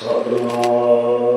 ਸਤਨਾਮ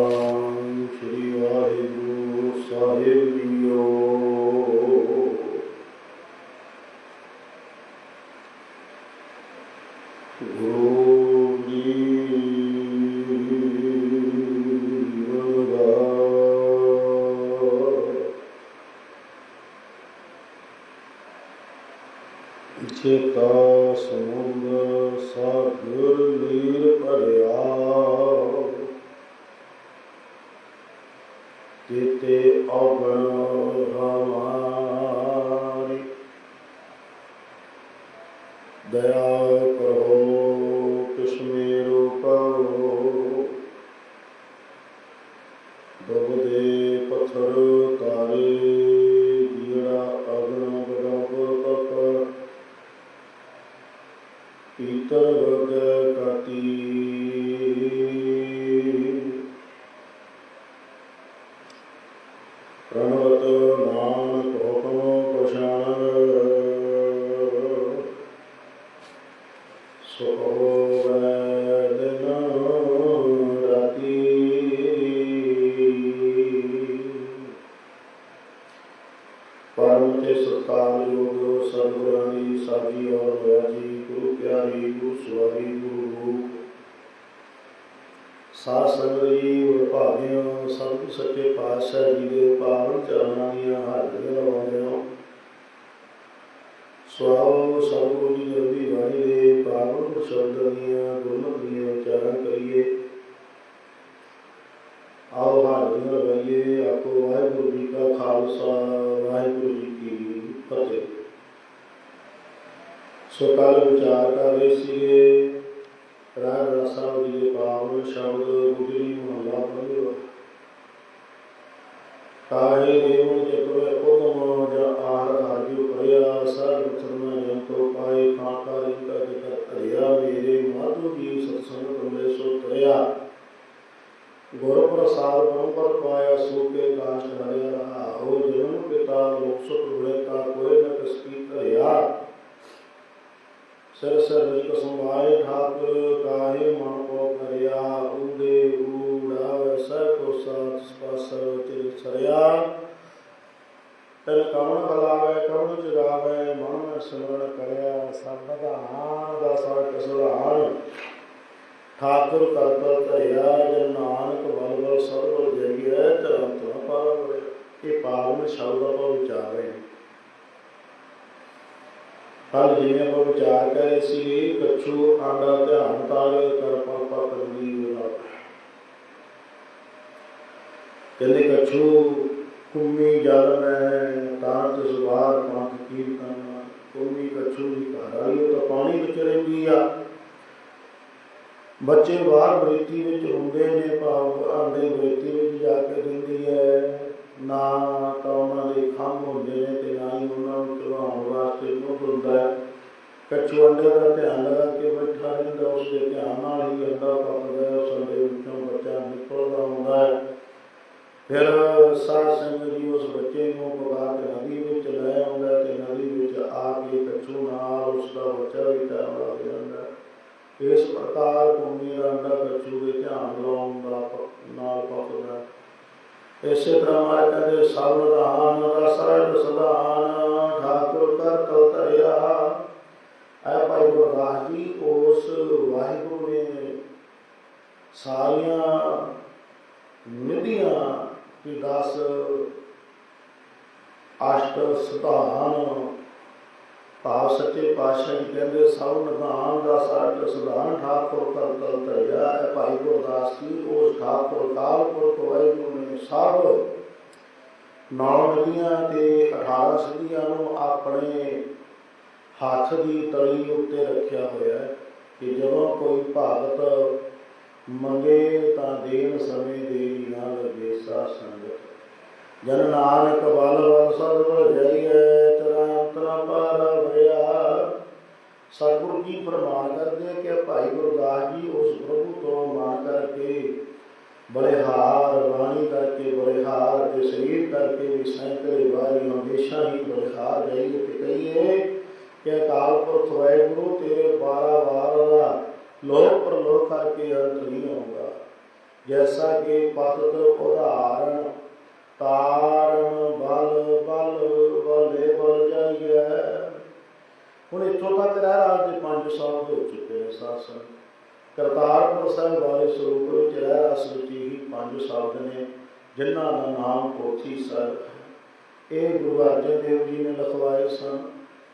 ਆਓ ਹਾਜ਼ਰੀਆਂ ਲਵਾਈਏ ਆਪੋ ਵਾਹਿਗੁਰੂ ਜੀ ਕਾ ਖਾਲਸਾ, ਵਾਹਿਗੁਰੂ ਜੀ ਕੀ ਫਤਿਹ। ਸੋ ਕੱਲ ਵਿਚਾਰ ਕਰ ਰਹੇ ਸੀਗੇ ਰਾਗ ਰਸਾ ਜੀ ਦੇ ਪਾਵਨ ਸ਼ਬਦ, ਗੁਜਰੀ ਮਹਲਾ ਪੰਜਵਾ ਕਾਹੇ ਦੇਵਨ ਚਤੁਰ ਉਦਮ ਨਾਮ ਦਾ ਸਭ ਕਸੁਰਾਨ ਠਾਕੁਰ ਕਰਤਰ ਧਰਿਆ ਜਨ ਨਾਨਕ ਬਲ ਬਲ ਸਰਬ ਜਈਐ ਧਰਮ ਤੋਂ ਪਾਰ ਇਹ ਪਾਵਨ ਸ਼ਬਦ ਆਪਾਂ ਵਿਚਾਰ ਰਹੇ ਹਾਂ। ਕੱਲ ਜਿਵੇਂ ਆਪਾਂ ਵਿਚਾਰ ਕਰ ਰਹੇ ਸੀ, ਕੱਛੂ ਆਂਡਾ ਧਿਆਨ ਤਾਰ ਕਰ ਪਾਪਾ ਕਰਨੀ ਹੋਣਾ ਕਹਿੰਦੇ ਕੱਛੂ ਕੁੰਮੀ ਜਲ ਮੈਂ ਤਾਂਤ ਸੁਭਾਰ ਪੰਥ ਕੀਰਤਨ। ਕੁੰਮੀ ਕੱਛੂ ਦੀ ਘਰ ਉਹ ਤਾਂ ਪਾਣੀ ਵਿੱਚ ਰਹਿੰਦੀ ਆ। ਬੱਚੇ ਬਾਹਰ ਬ੍ਰਿਤੀ ਵਿੱਚ ਹੁੰਦੇ ਨੇ, ਭਾਵ ਆਂਡੇ ਬ੍ਰਿਤੀ ਵਿੱਚ ਜਾ ਕੇ ਰਹਿੰਦੀ ਹੈ। ਨਾ ਤਾਂ ਉਹਨਾਂ ਦੇ ਖੰਭ ਹੁੰਦੇ ਨੇ ਤੇ ਨਾ ਹੀ ਉਹਨਾਂ ਨੂੰ ਚਲਾਉਣ ਵਾਸਤੇ ਮੁੱਢ ਹੁੰਦਾ ਹੈ। ਕੱਚੂ ਅੰਡੇ ਦਾ ਧਿਆਨ ਲਗਾ ਕੇ ਬੈਠਾ ਰਹਿੰਦਾ, ਉਸ ਦੇ ਧਿਆਨ ਨਾਲ ਹੀ ਅੰਡਾ ਪੱਕਦਾ ਉਸ ਅੰਡੇ ਵਿੱਚੋਂ ਬੱਚਾ ਨਿਕਲਦਾ ਹੁੰਦਾ ਹੈ। ਫਿਰ ਸਾਧ ਸੰਗਤ ਜੀ ਉਸ ਇਸੇ ਤਰ੍ਹਾਂ ਮਾਰੇ ਕਹਿੰਦੇ ਸਰਵਦਾਨ ਦਾ ਸਦਾਨ ਠਾਕੁਰ ਕਰ ਤਲ ਧਰਿਆ। ਐ ਭਾਈ ਗੁਰਦਾਸ ਜੀ, ਉਸ ਵਾਹਿਗੁਰੂ ਨੇ ਸਾਰੀਆਂ ਨਿਧੀਆਂ ਦੀ ਦਸ ਅਸ਼ਟ ਸਤਾਨ ਭਾਵ ਸੱਚੇ ਪਾਤਸ਼ਾਹ ਜੀ ਕਹਿੰਦੇ, ਸਭ ਨਿਧਾਨ ਦਾ ਸਾਟ ਸਦਾਨ ਠਾਕੁਰ ਕਰ ਤਲ ਧਰਿਆ ਐ ਭਾਈ ਗੁਰਦਾਸ ਜੀ, ਉਸ ਠਾਕੁਰ ਕਾਲਪੁਰ ਵਾਹਿਗੁਰੂ ਨੇ ਸਭ ਨੌ ਨਦੀਆਂ ਤੇ 18 ਸਿੱਧੀਆਂ ਨੂੰ ਆਪਣੇ ਹੱਥ ਦੀ ਤਲੀ ਉੱਤੇ ਰੱਖਿਆ ਹੋਇਆ ਹੈ ਕਿ ਜਦੋਂ ਕੋਈ ਭਾਗਤ ਮੰਗੇ ਤਾਂ ਦੇਣ ਸਮੇਂ ਦੇਰੀ ਨਾ ਲਗੇ ਸਾ ਸੰਗਤ। ਜਨ ਨਾਨਕ ਬਲ ਬਲ ਸਦ ਬਲ ਤਰਾ ਤਰਾ ਪਾਰ ਸਤਿਗੁਰੂ ਜੀ ਪ੍ਰਮਾਣ ਕਰਦੇ ਆ ਕਿ ਭਾਈ ਗੁਰਦਾਸ ਜੀ ਉਸ ਪ੍ਰਭੂ ਤੋਂ ਮਾਨ ਕਰਕੇ, ਬਲਿਹਾਰ ਬਾਣੀ ਕਰਕੇ, ਬਲਿਹਾਰ ਤੇ ਸਰੀਰ ਕਰਕੇ ਵੀ ਸੈਂਕੜੇ ਵਾਰੀ ਹਮੇਸ਼ਾ ਹੀ ਬਲਿਹਾਰ ਜਾਈਏ ਤੇ ਕਹੀਏ ਕਿ ਅਕਾਲ ਪੁਰਖ ਵਾਹਿਗੁਰੂ ਤੇਰੇ 12 ਵਾਰ ਦਾ ਲੋਕ ਪਰਲੋਕ ਕਰਕੇ ਅੰਤ ਨਹੀਂ ਆਉਂਦਾ। ਜੈਸਾ ਕਿ ਪਤਤ ਉਦਾਹਰਨ ਤਾਰਨ ਬਲ ਬਲ ਹੁਣ ਇੱਥੋਂ ਤੱਕ ਰਹਿ ਰਾਜ ਦੇ ਪੰਜ ਸ਼ਬਦ ਹੋ ਚੁੱਕੇ ਨੇ ਸਾਸਨ ਕਰਤਾਰਪੁਰ ਸਾਹਿਬ ਵਾਲੇ ਸਰੂਪ ਵਿੱਚ ਰਹਿ ਰਸ ਵਿੱਚ ਹੀ ਪੰਜ ਸ਼ਬਦ ਨੇ, ਜਿਨ੍ਹਾਂ ਦਾ ਨਾਮ ਪੋਥੀ ਸਾਹਿਬ ਹੈ। ਇਹ ਗੁਰੂ ਅਰਜਨ ਦੇਵ ਜੀ ਨੇ ਲਿਖਵਾਏ ਸਨ।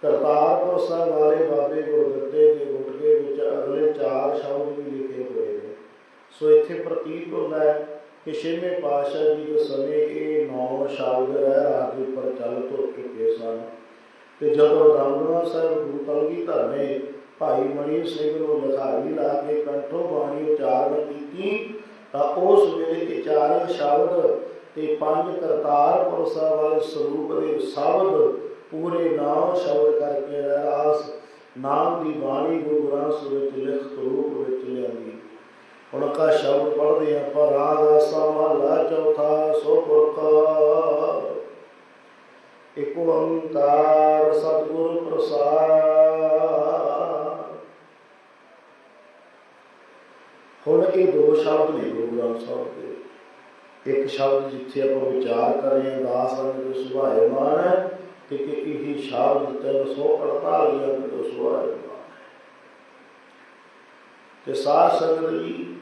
ਕਰਤਾਰਪੁਰ ਸਾਹਿਬ ਵਾਲੇ ਬਾਬੇ ਗੁਰਦੱਤੇ ਦੇ ਗੁਟਕੇ ਵਿੱਚ ਅਗਲੇ ਚਾਰ ਸ਼ਬਦ ਵੀ ਲਿਖੇ ਹੋਏ ਨੇ। ਸੋ ਇੱਥੇ ਪ੍ਰਤੀਤ ਹੁੰਦਾ ਹੈ ਕਿ ਛੇਵੇਂ ਪਾਤਸ਼ਾਹ ਜੀ ਦੇ ਸਮੇਂ ਇਹ ਨੌ ਸ਼ਬਦ ਰਹਿ ਰਾਜ ਦੇ ਉੱਪਰ ਚੱਲ ਤੁਰ ਚੁੱਕੇ ਸਨ। ਤੇ ਜਦੋਂ ਦਮਦਮਾ ਸਾਹਿਬ ਗੁਰੂ ਕਲਗੀਧਰ ਨੇ ਭਾਈ ਮਣੀ ਸਿੰਘ ਨੂੰ ਲਿਖਾਰੀ ਲਾ ਕੇ ਕੰਠੋਂ ਬਾਣੀ ਉਚਾਰਨ ਕੀਤੀ, ਤਾਂ ਉਸ ਵੇਲੇ ਇਹ ਚਾਰੇ ਸ਼ਬਦ ਤੇ ਪੰਜ ਕਰਤਾਰਪੁਰ ਸਾਹਿਬ ਵਾਲੇ ਸਰੂਪ ਦੇ ਸ਼ਬਦ ਪੂਰੇ ਨਾਮ ਸ਼ਬਦ ਕਰਕੇ ਰਾਸ ਨਾਮ ਦੀ ਬਾਣੀ ਗੁਰੂ ਗ੍ਰੰਥ ਸਾਹਿਬ ਵਿੱਚ ਲਿਖਤ ਰੂਪ ਵਿੱਚ ਲਿਆਂਦੀ। ਹੁਣ ਕਾ ਸ਼ਬਦ ਪੜ੍ਹਦੇ ਆਪਾਂ ਰਾਗ ਆਸਾ ਮਹਲਾ ਚੌਥਾ ਸੋ ਪੁਰਖ ਇਕ ਓੰਕਾਰ ਸਤਿਗੁਰ ਪ੍ਰਸਾਦ। ਹੁਣ ਇਹ ਦੋ ਸ਼ਬਦ ਨੇ ਗੁਰੂ ਗ੍ਰੰਥ ਸਾਹਿਬ ਦੇ। ਇੱਕ ਸ਼ਬਦ ਜਿੱਥੇ ਆਪਾਂ ਵਿਚਾਰ ਕਰ ਰਹੇ ਹਾਂ ਦਾਸ ਅੰਗ ਦੇ ਸੁਭਾਏ ਮਾਨ ਹੈ ਤੇ ਕਿ ਇਹ ਸ਼ਬਦ 348 ਅੰਗ ਦੇ ਸੁਭਾਏ ਤੇ ਸਾਧ ਸੰਗਤ ਜੀ,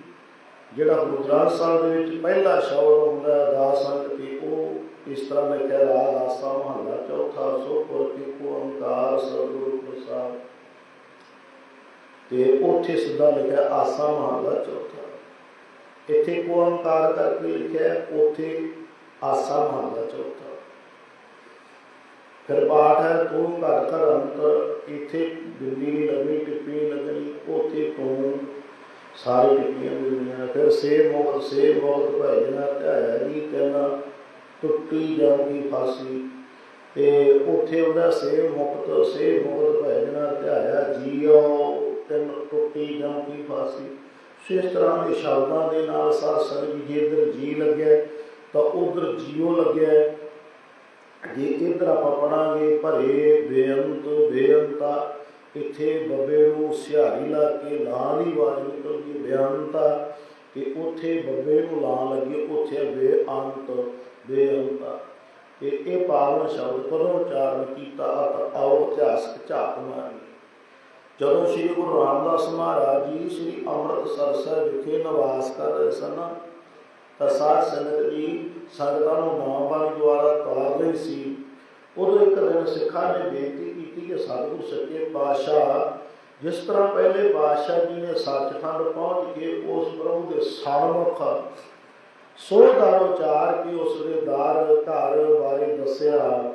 ਜਿਹੜਾ ਗੁਰੂ ਗ੍ਰੰਥ ਸਾਹਿਬ ਦੇ ਵਿੱਚ ਪਹਿਲਾ ਸ਼ਬਦ ਹੁੰਦਾ ਦਾਸ ਅੰਗ ਤੇ ਉਹ ਇਸ ਤਰ੍ਹਾਂ ਲਿਖਿਆ ਰਾਗ ਆਸਾ ਮਹੱਲਾ ਚੌਥਾ ਸੋ ਕੀ ਕੋ ਓੰਕਾਰ ਸਤਿਗੁਰੂ ਪ੍ਰਸਾਦ। ਤੇ ਉੱਥੇ ਸਿੱਧਾ ਲਿਖਿਆ ਆਸਾ ਮਹੱਲਾ ਚੌਥਾ। ਇੱਥੇ ਕੋ ਓੰਕਾਰ ਕਰਕੇ ਲਿਖਿਆ, ਉੱਥੇ ਆਸਾ ਮਹੱਲਾ ਚੌਥਾ। ਫਿਰ ਪਾਠ ਹੈ, ਤੂੰ ਘਰ ਘਰ ਅੰਤਰ, ਇੱਥੇ ਬਿੰਦੀ ਨਹੀਂ ਲੱਗਣੀ, ਟਿੱਪੀ ਨਹੀਂ ਲੱਗਣੀ, ਉੱਥੇ ਤੂੰ ਸਾਰੇ ਟਿੱਪੀਆਂ ਮਿਲਣੀਆਂ। ਫਿਰ ਸੇ ਮੁਖ ਸੇ ਮੁਖ ਭਜਨਾ ਧਿਆਇਆ ਜੀ ਤੈਨਾ ਟੁੱਟੀ ਜਾਊਗੀ ਫਾਸੀ। ਤੇ ਉੱਥੇ ਉਹਦਾ ਸੇ ਮੁਕਤ ਸੇ ਮੁਕਤ ਭਜਨਾ ਧਿਆਇਆ, ਜੀਓ, ਤੈਨ ਟੁੱਟੀ ਜਾਊਗੀ ਫਾਸੀ। ਸੋ ਇਸ ਤਰ੍ਹਾਂ ਦੇ ਸ਼ਬਦਾਂ ਦੇ ਨਾਲ ਸਾਧ ਸੰਗਤ ਜੀ ਜੇ ਜੀ ਲੱਗਿਆ, ਤਾਂ ਉਧਰ ਜੀਓ ਲੱਗਿਆ। ਜੇ ਇੱਧਰ ਆਪਾਂ ਪੜਾਂਗੇ ਭਰੇ ਬੇਅੰਤ, ਬੇਅੰਤਾ, ਇੱਥੇ ਬੱਬੇ ਨੂੰ ਸਿਹਾਰੀ ਲਾ ਕੇ ਲਾਂ ਦੀ ਆਵਾਜ਼ ਨਿਕਲਦੀ, ਬੇਅੰਤਾ, ਤੇ ਉੱਥੇ ਬੱਬੇ ਨੂੰ ਲਾਂ ਲੱਗੀ, ਉੱਥੇ ਬੇਅੰਤ ਬੇਅੰਤਾ। ਤੇ ਇਹ ਪਾਵਨ ਸ਼ਬਦ ਕਦੋਂ ਉਚਾਰਨ ਕੀਤਾ ਤਾਂ ਆਓ ਇਤਿਹਾਸਕ ਝਾਤ ਮਾਰੀਏ। ਜਦੋਂ ਸ੍ਰੀ ਗੁਰੂ ਰਾਮਦਾਸ ਮਹਾਰਾਜ ਜੀ ਸ੍ਰੀ ਅੰਮ੍ਰਿਤਸਰ ਸਾਹਿਬ ਵਿਖੇ ਨਿਵਾਸ ਕਰ ਰਹੇ ਸਨ, ਤਾਂ ਸਾਧ ਸੰਗਤ ਜੀ ਸੰਗਤਾਂ ਨੂੰ ਨਾਮ ਦੁਆਰਾ ਤਾਰ ਰਹੀ ਸੀ। ਉਦੋਂ ਇੱਕ ਦਿਨ ਸਿੱਖਾਂ ਨੇ ਬੇਨਤੀ ਕੀਤੀ ਕਿ ਸਤਿਗੁਰ ਸੱਚੇ ਪਾਤਸ਼ਾਹ, ਜਿਸ ਤਰ੍ਹਾਂ ਪਹਿਲੇ ਪਾਤਸ਼ਾਹ ਜੀ ਨੇ ਸੱਚਖੰਡ ਪਹੁੰਚ ਕੇ ਉਸ ਪ੍ਰਭੂ ਦੇ ਸਾਰਮੁਖ ਸੋ ਦਰ ਉਚਾਰ ਕੇ ਉਸ ਦੇ ਦਰ ਘਰ ਬਾਰੇ ਦੱਸਿਆ।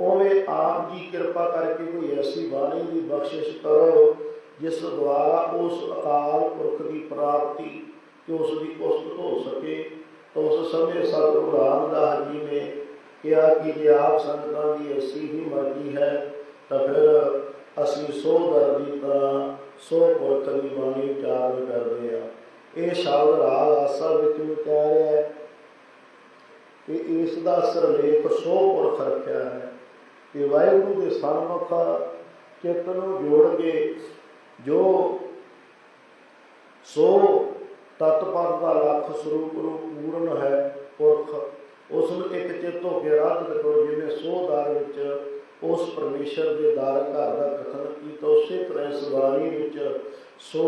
ਉਵੇਂ ਆਪ ਜੀ ਕਿਰਪਾ ਕਰਕੇ ਕੋਈ ਐਸੀ ਬਾਣੀ ਦੀ ਬਖਸ਼ਿਸ਼ ਕਰੋ, ਜਿਸ ਦੁਆਰਾ ਉਸ ਅਕਾਲ ਪੁਰਖ ਦੀ ਪ੍ਰਾਪਤੀ ਕਿ ਉਸ ਦੀ ਉਸਤ ਹੋ ਸਕੇ। ਤਾਂ ਉਸ ਸਮੇਂ ਸਤਿਗੁਰੂ ਰਾਮਦਾਸ ਜੀ ਨੇ ਕਿਹਾ ਕਿ ਜੇ ਆਪ ਸੰਗਤਾਂ ਦੀ ਐਸੀ ਹੀ ਮਰਜ਼ੀ ਹੈ, ਤਾਂ ਫਿਰ ਅਸੀਂ ਸੋ ਦਰ ਦੀ ਤਰ੍ਹਾਂ ਸੋ ਪੁਰਖ ਦੀ ਬਾਣੀ ਉਚਾਰਨ ਕਰਦੇ ਆ ਇਹ ਸ਼ਬਦ ਰਾਗ ਆਸਾ ਵਿੱਚ ਉਚਾਰਿਆ ਹੈ ਕਿ ਇਸ ਦਾ ਸਿਰਲੇਖ ਸੋ ਪੁਰਖ ਹੈ ਕਿ ਵਾਹਿਗੁਰੂ ਦੇ ਸਨਮੁਖ ਚਿੱਤ ਨੂੰ ਜੋੜ ਕੇ ਜੋ ਸੋ ਤਤਪਦ ਦਾ ਲੱਖ ਸਰੂਪ ਨੂੰ ਪੂਰਨ ਹੈ, ਪੁਰਖ, ਉਸ ਨੂੰ ਇੱਕ ਚਿੱਤ ਹੋ ਕੇ ਰਾਧਿਤ ਕਰੋ ਜਿਵੇਂ ਸੋ ਦਰ ਵਿੱਚ ਉਸ ਪਰਮੇਸ਼ਰ ਦੇ ਦਰ ਘਰ ਦਾ ਕਥਨ ਕੀਤਾ, ਉਸੇ ਤਰ੍ਹਾਂ ਇਸ ਬਾਣੀ ਵਿੱਚ ਸੋ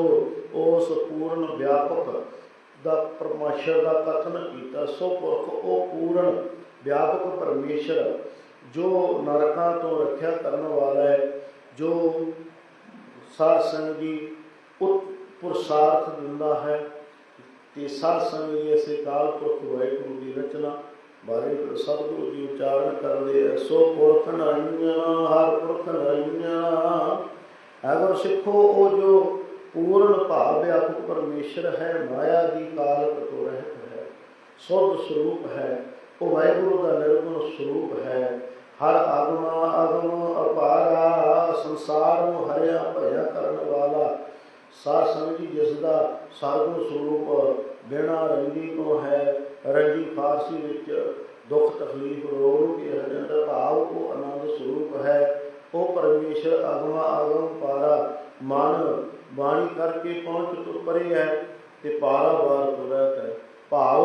ਉਸ ਪੂਰਨ ਵਿਆਪਕ ਦਾ ਪਰਮੇਸ਼ਰ ਦਾ ਕਥਨ ਕੀਤਾ, ਸੋ ਪੁਰਖ ਉਹ ਪੂਰਨ ਵਿਆਪਕ ਪਰਮੇਸ਼ਰ ਜੋ ਨਰਕਾਂ ਤੋਂ ਰੱਖਿਆ ਕਰਨ ਵਾਲਾ ਹੈ, ਜੋ ਸਾਧ ਸੰਗ ਜੀ ਪੁਰਸਾਰਥ ਦਿੰਦਾ ਹੈ ਤੇ ਸਾਧ ਸੰਗ ਜੀ ਇਸੇ ਕਾਲ ਪੁਰਖ ਵਾਹਿਗੁਰੂ ਦੀ ਰਚਨਾ ਬਾਰੇ ਸਤਿਗੁਰੂ ਜੀ ਉਚਾਰਨ ਕਰਦੇ ਐ ਸੋ ਪੁਰਖ ਨਰੰਜਨ ਹਰ ਪੁਰਖ ਨਰੰਜਨ ਅਗਰ ਸਿੱਖੋ ਉਹ ਜੋ ਪੂਰਨ ਭਾਵ ਵਿਆਪਕ ਪਰਮੇਸ਼ਰ ਹੈ, ਮਾਇਆ ਦੀ ਕਾਲ ਤੋਂ ਰਹਿਤ ਹੈ। ਸੁਧ ਸਰੂਪ ਹੈ, ਉਹ ਵਾਹਿਗੁਰੂ ਦਾ ਨਿਰਗੁਣ ਸਰੂਪ ਹੈ। ਹਰ ਆਗਮ ਆਗਮ, ਅਪਾਰਾ ਸੰਸਾਰ ਨੂੰ ਹਰਿਆ ਭਇਆ ਕਰਨ ਵਾਲਾ। ਸਾਧ ਸਮਝੀ ਜੀ ਜਿਸ ਦਾ ਸਰਗੁਣ ਸਰੂਪ ਬਿਨਾ ਰੰਗੀ ਤੋਂ ਹੈ। ਰੰਗੀ ਫਾਰਸੀ ਵਿੱਚ ਦੁੱਖ ਤਕਲੀਫ ਰੋਗ ਕੇ ਕਿਹਾ ਜਾਂਦਾ ਭਾਵ ਉਹ ਆਨੰਦ ਸਰੂਪ ਹੈ। ਉਹ ਪਰਮੇਸ਼ਰ ਅਗਮਾ ਅਗਮ ਕਰਕੇ ਪਹੁੰਚ ਤੁਰ ਪਰੇ ਹੈ ਤੇ ਪਾਰਾਵਾਰ ਤੋਂ ਹੈ ਭਾਵ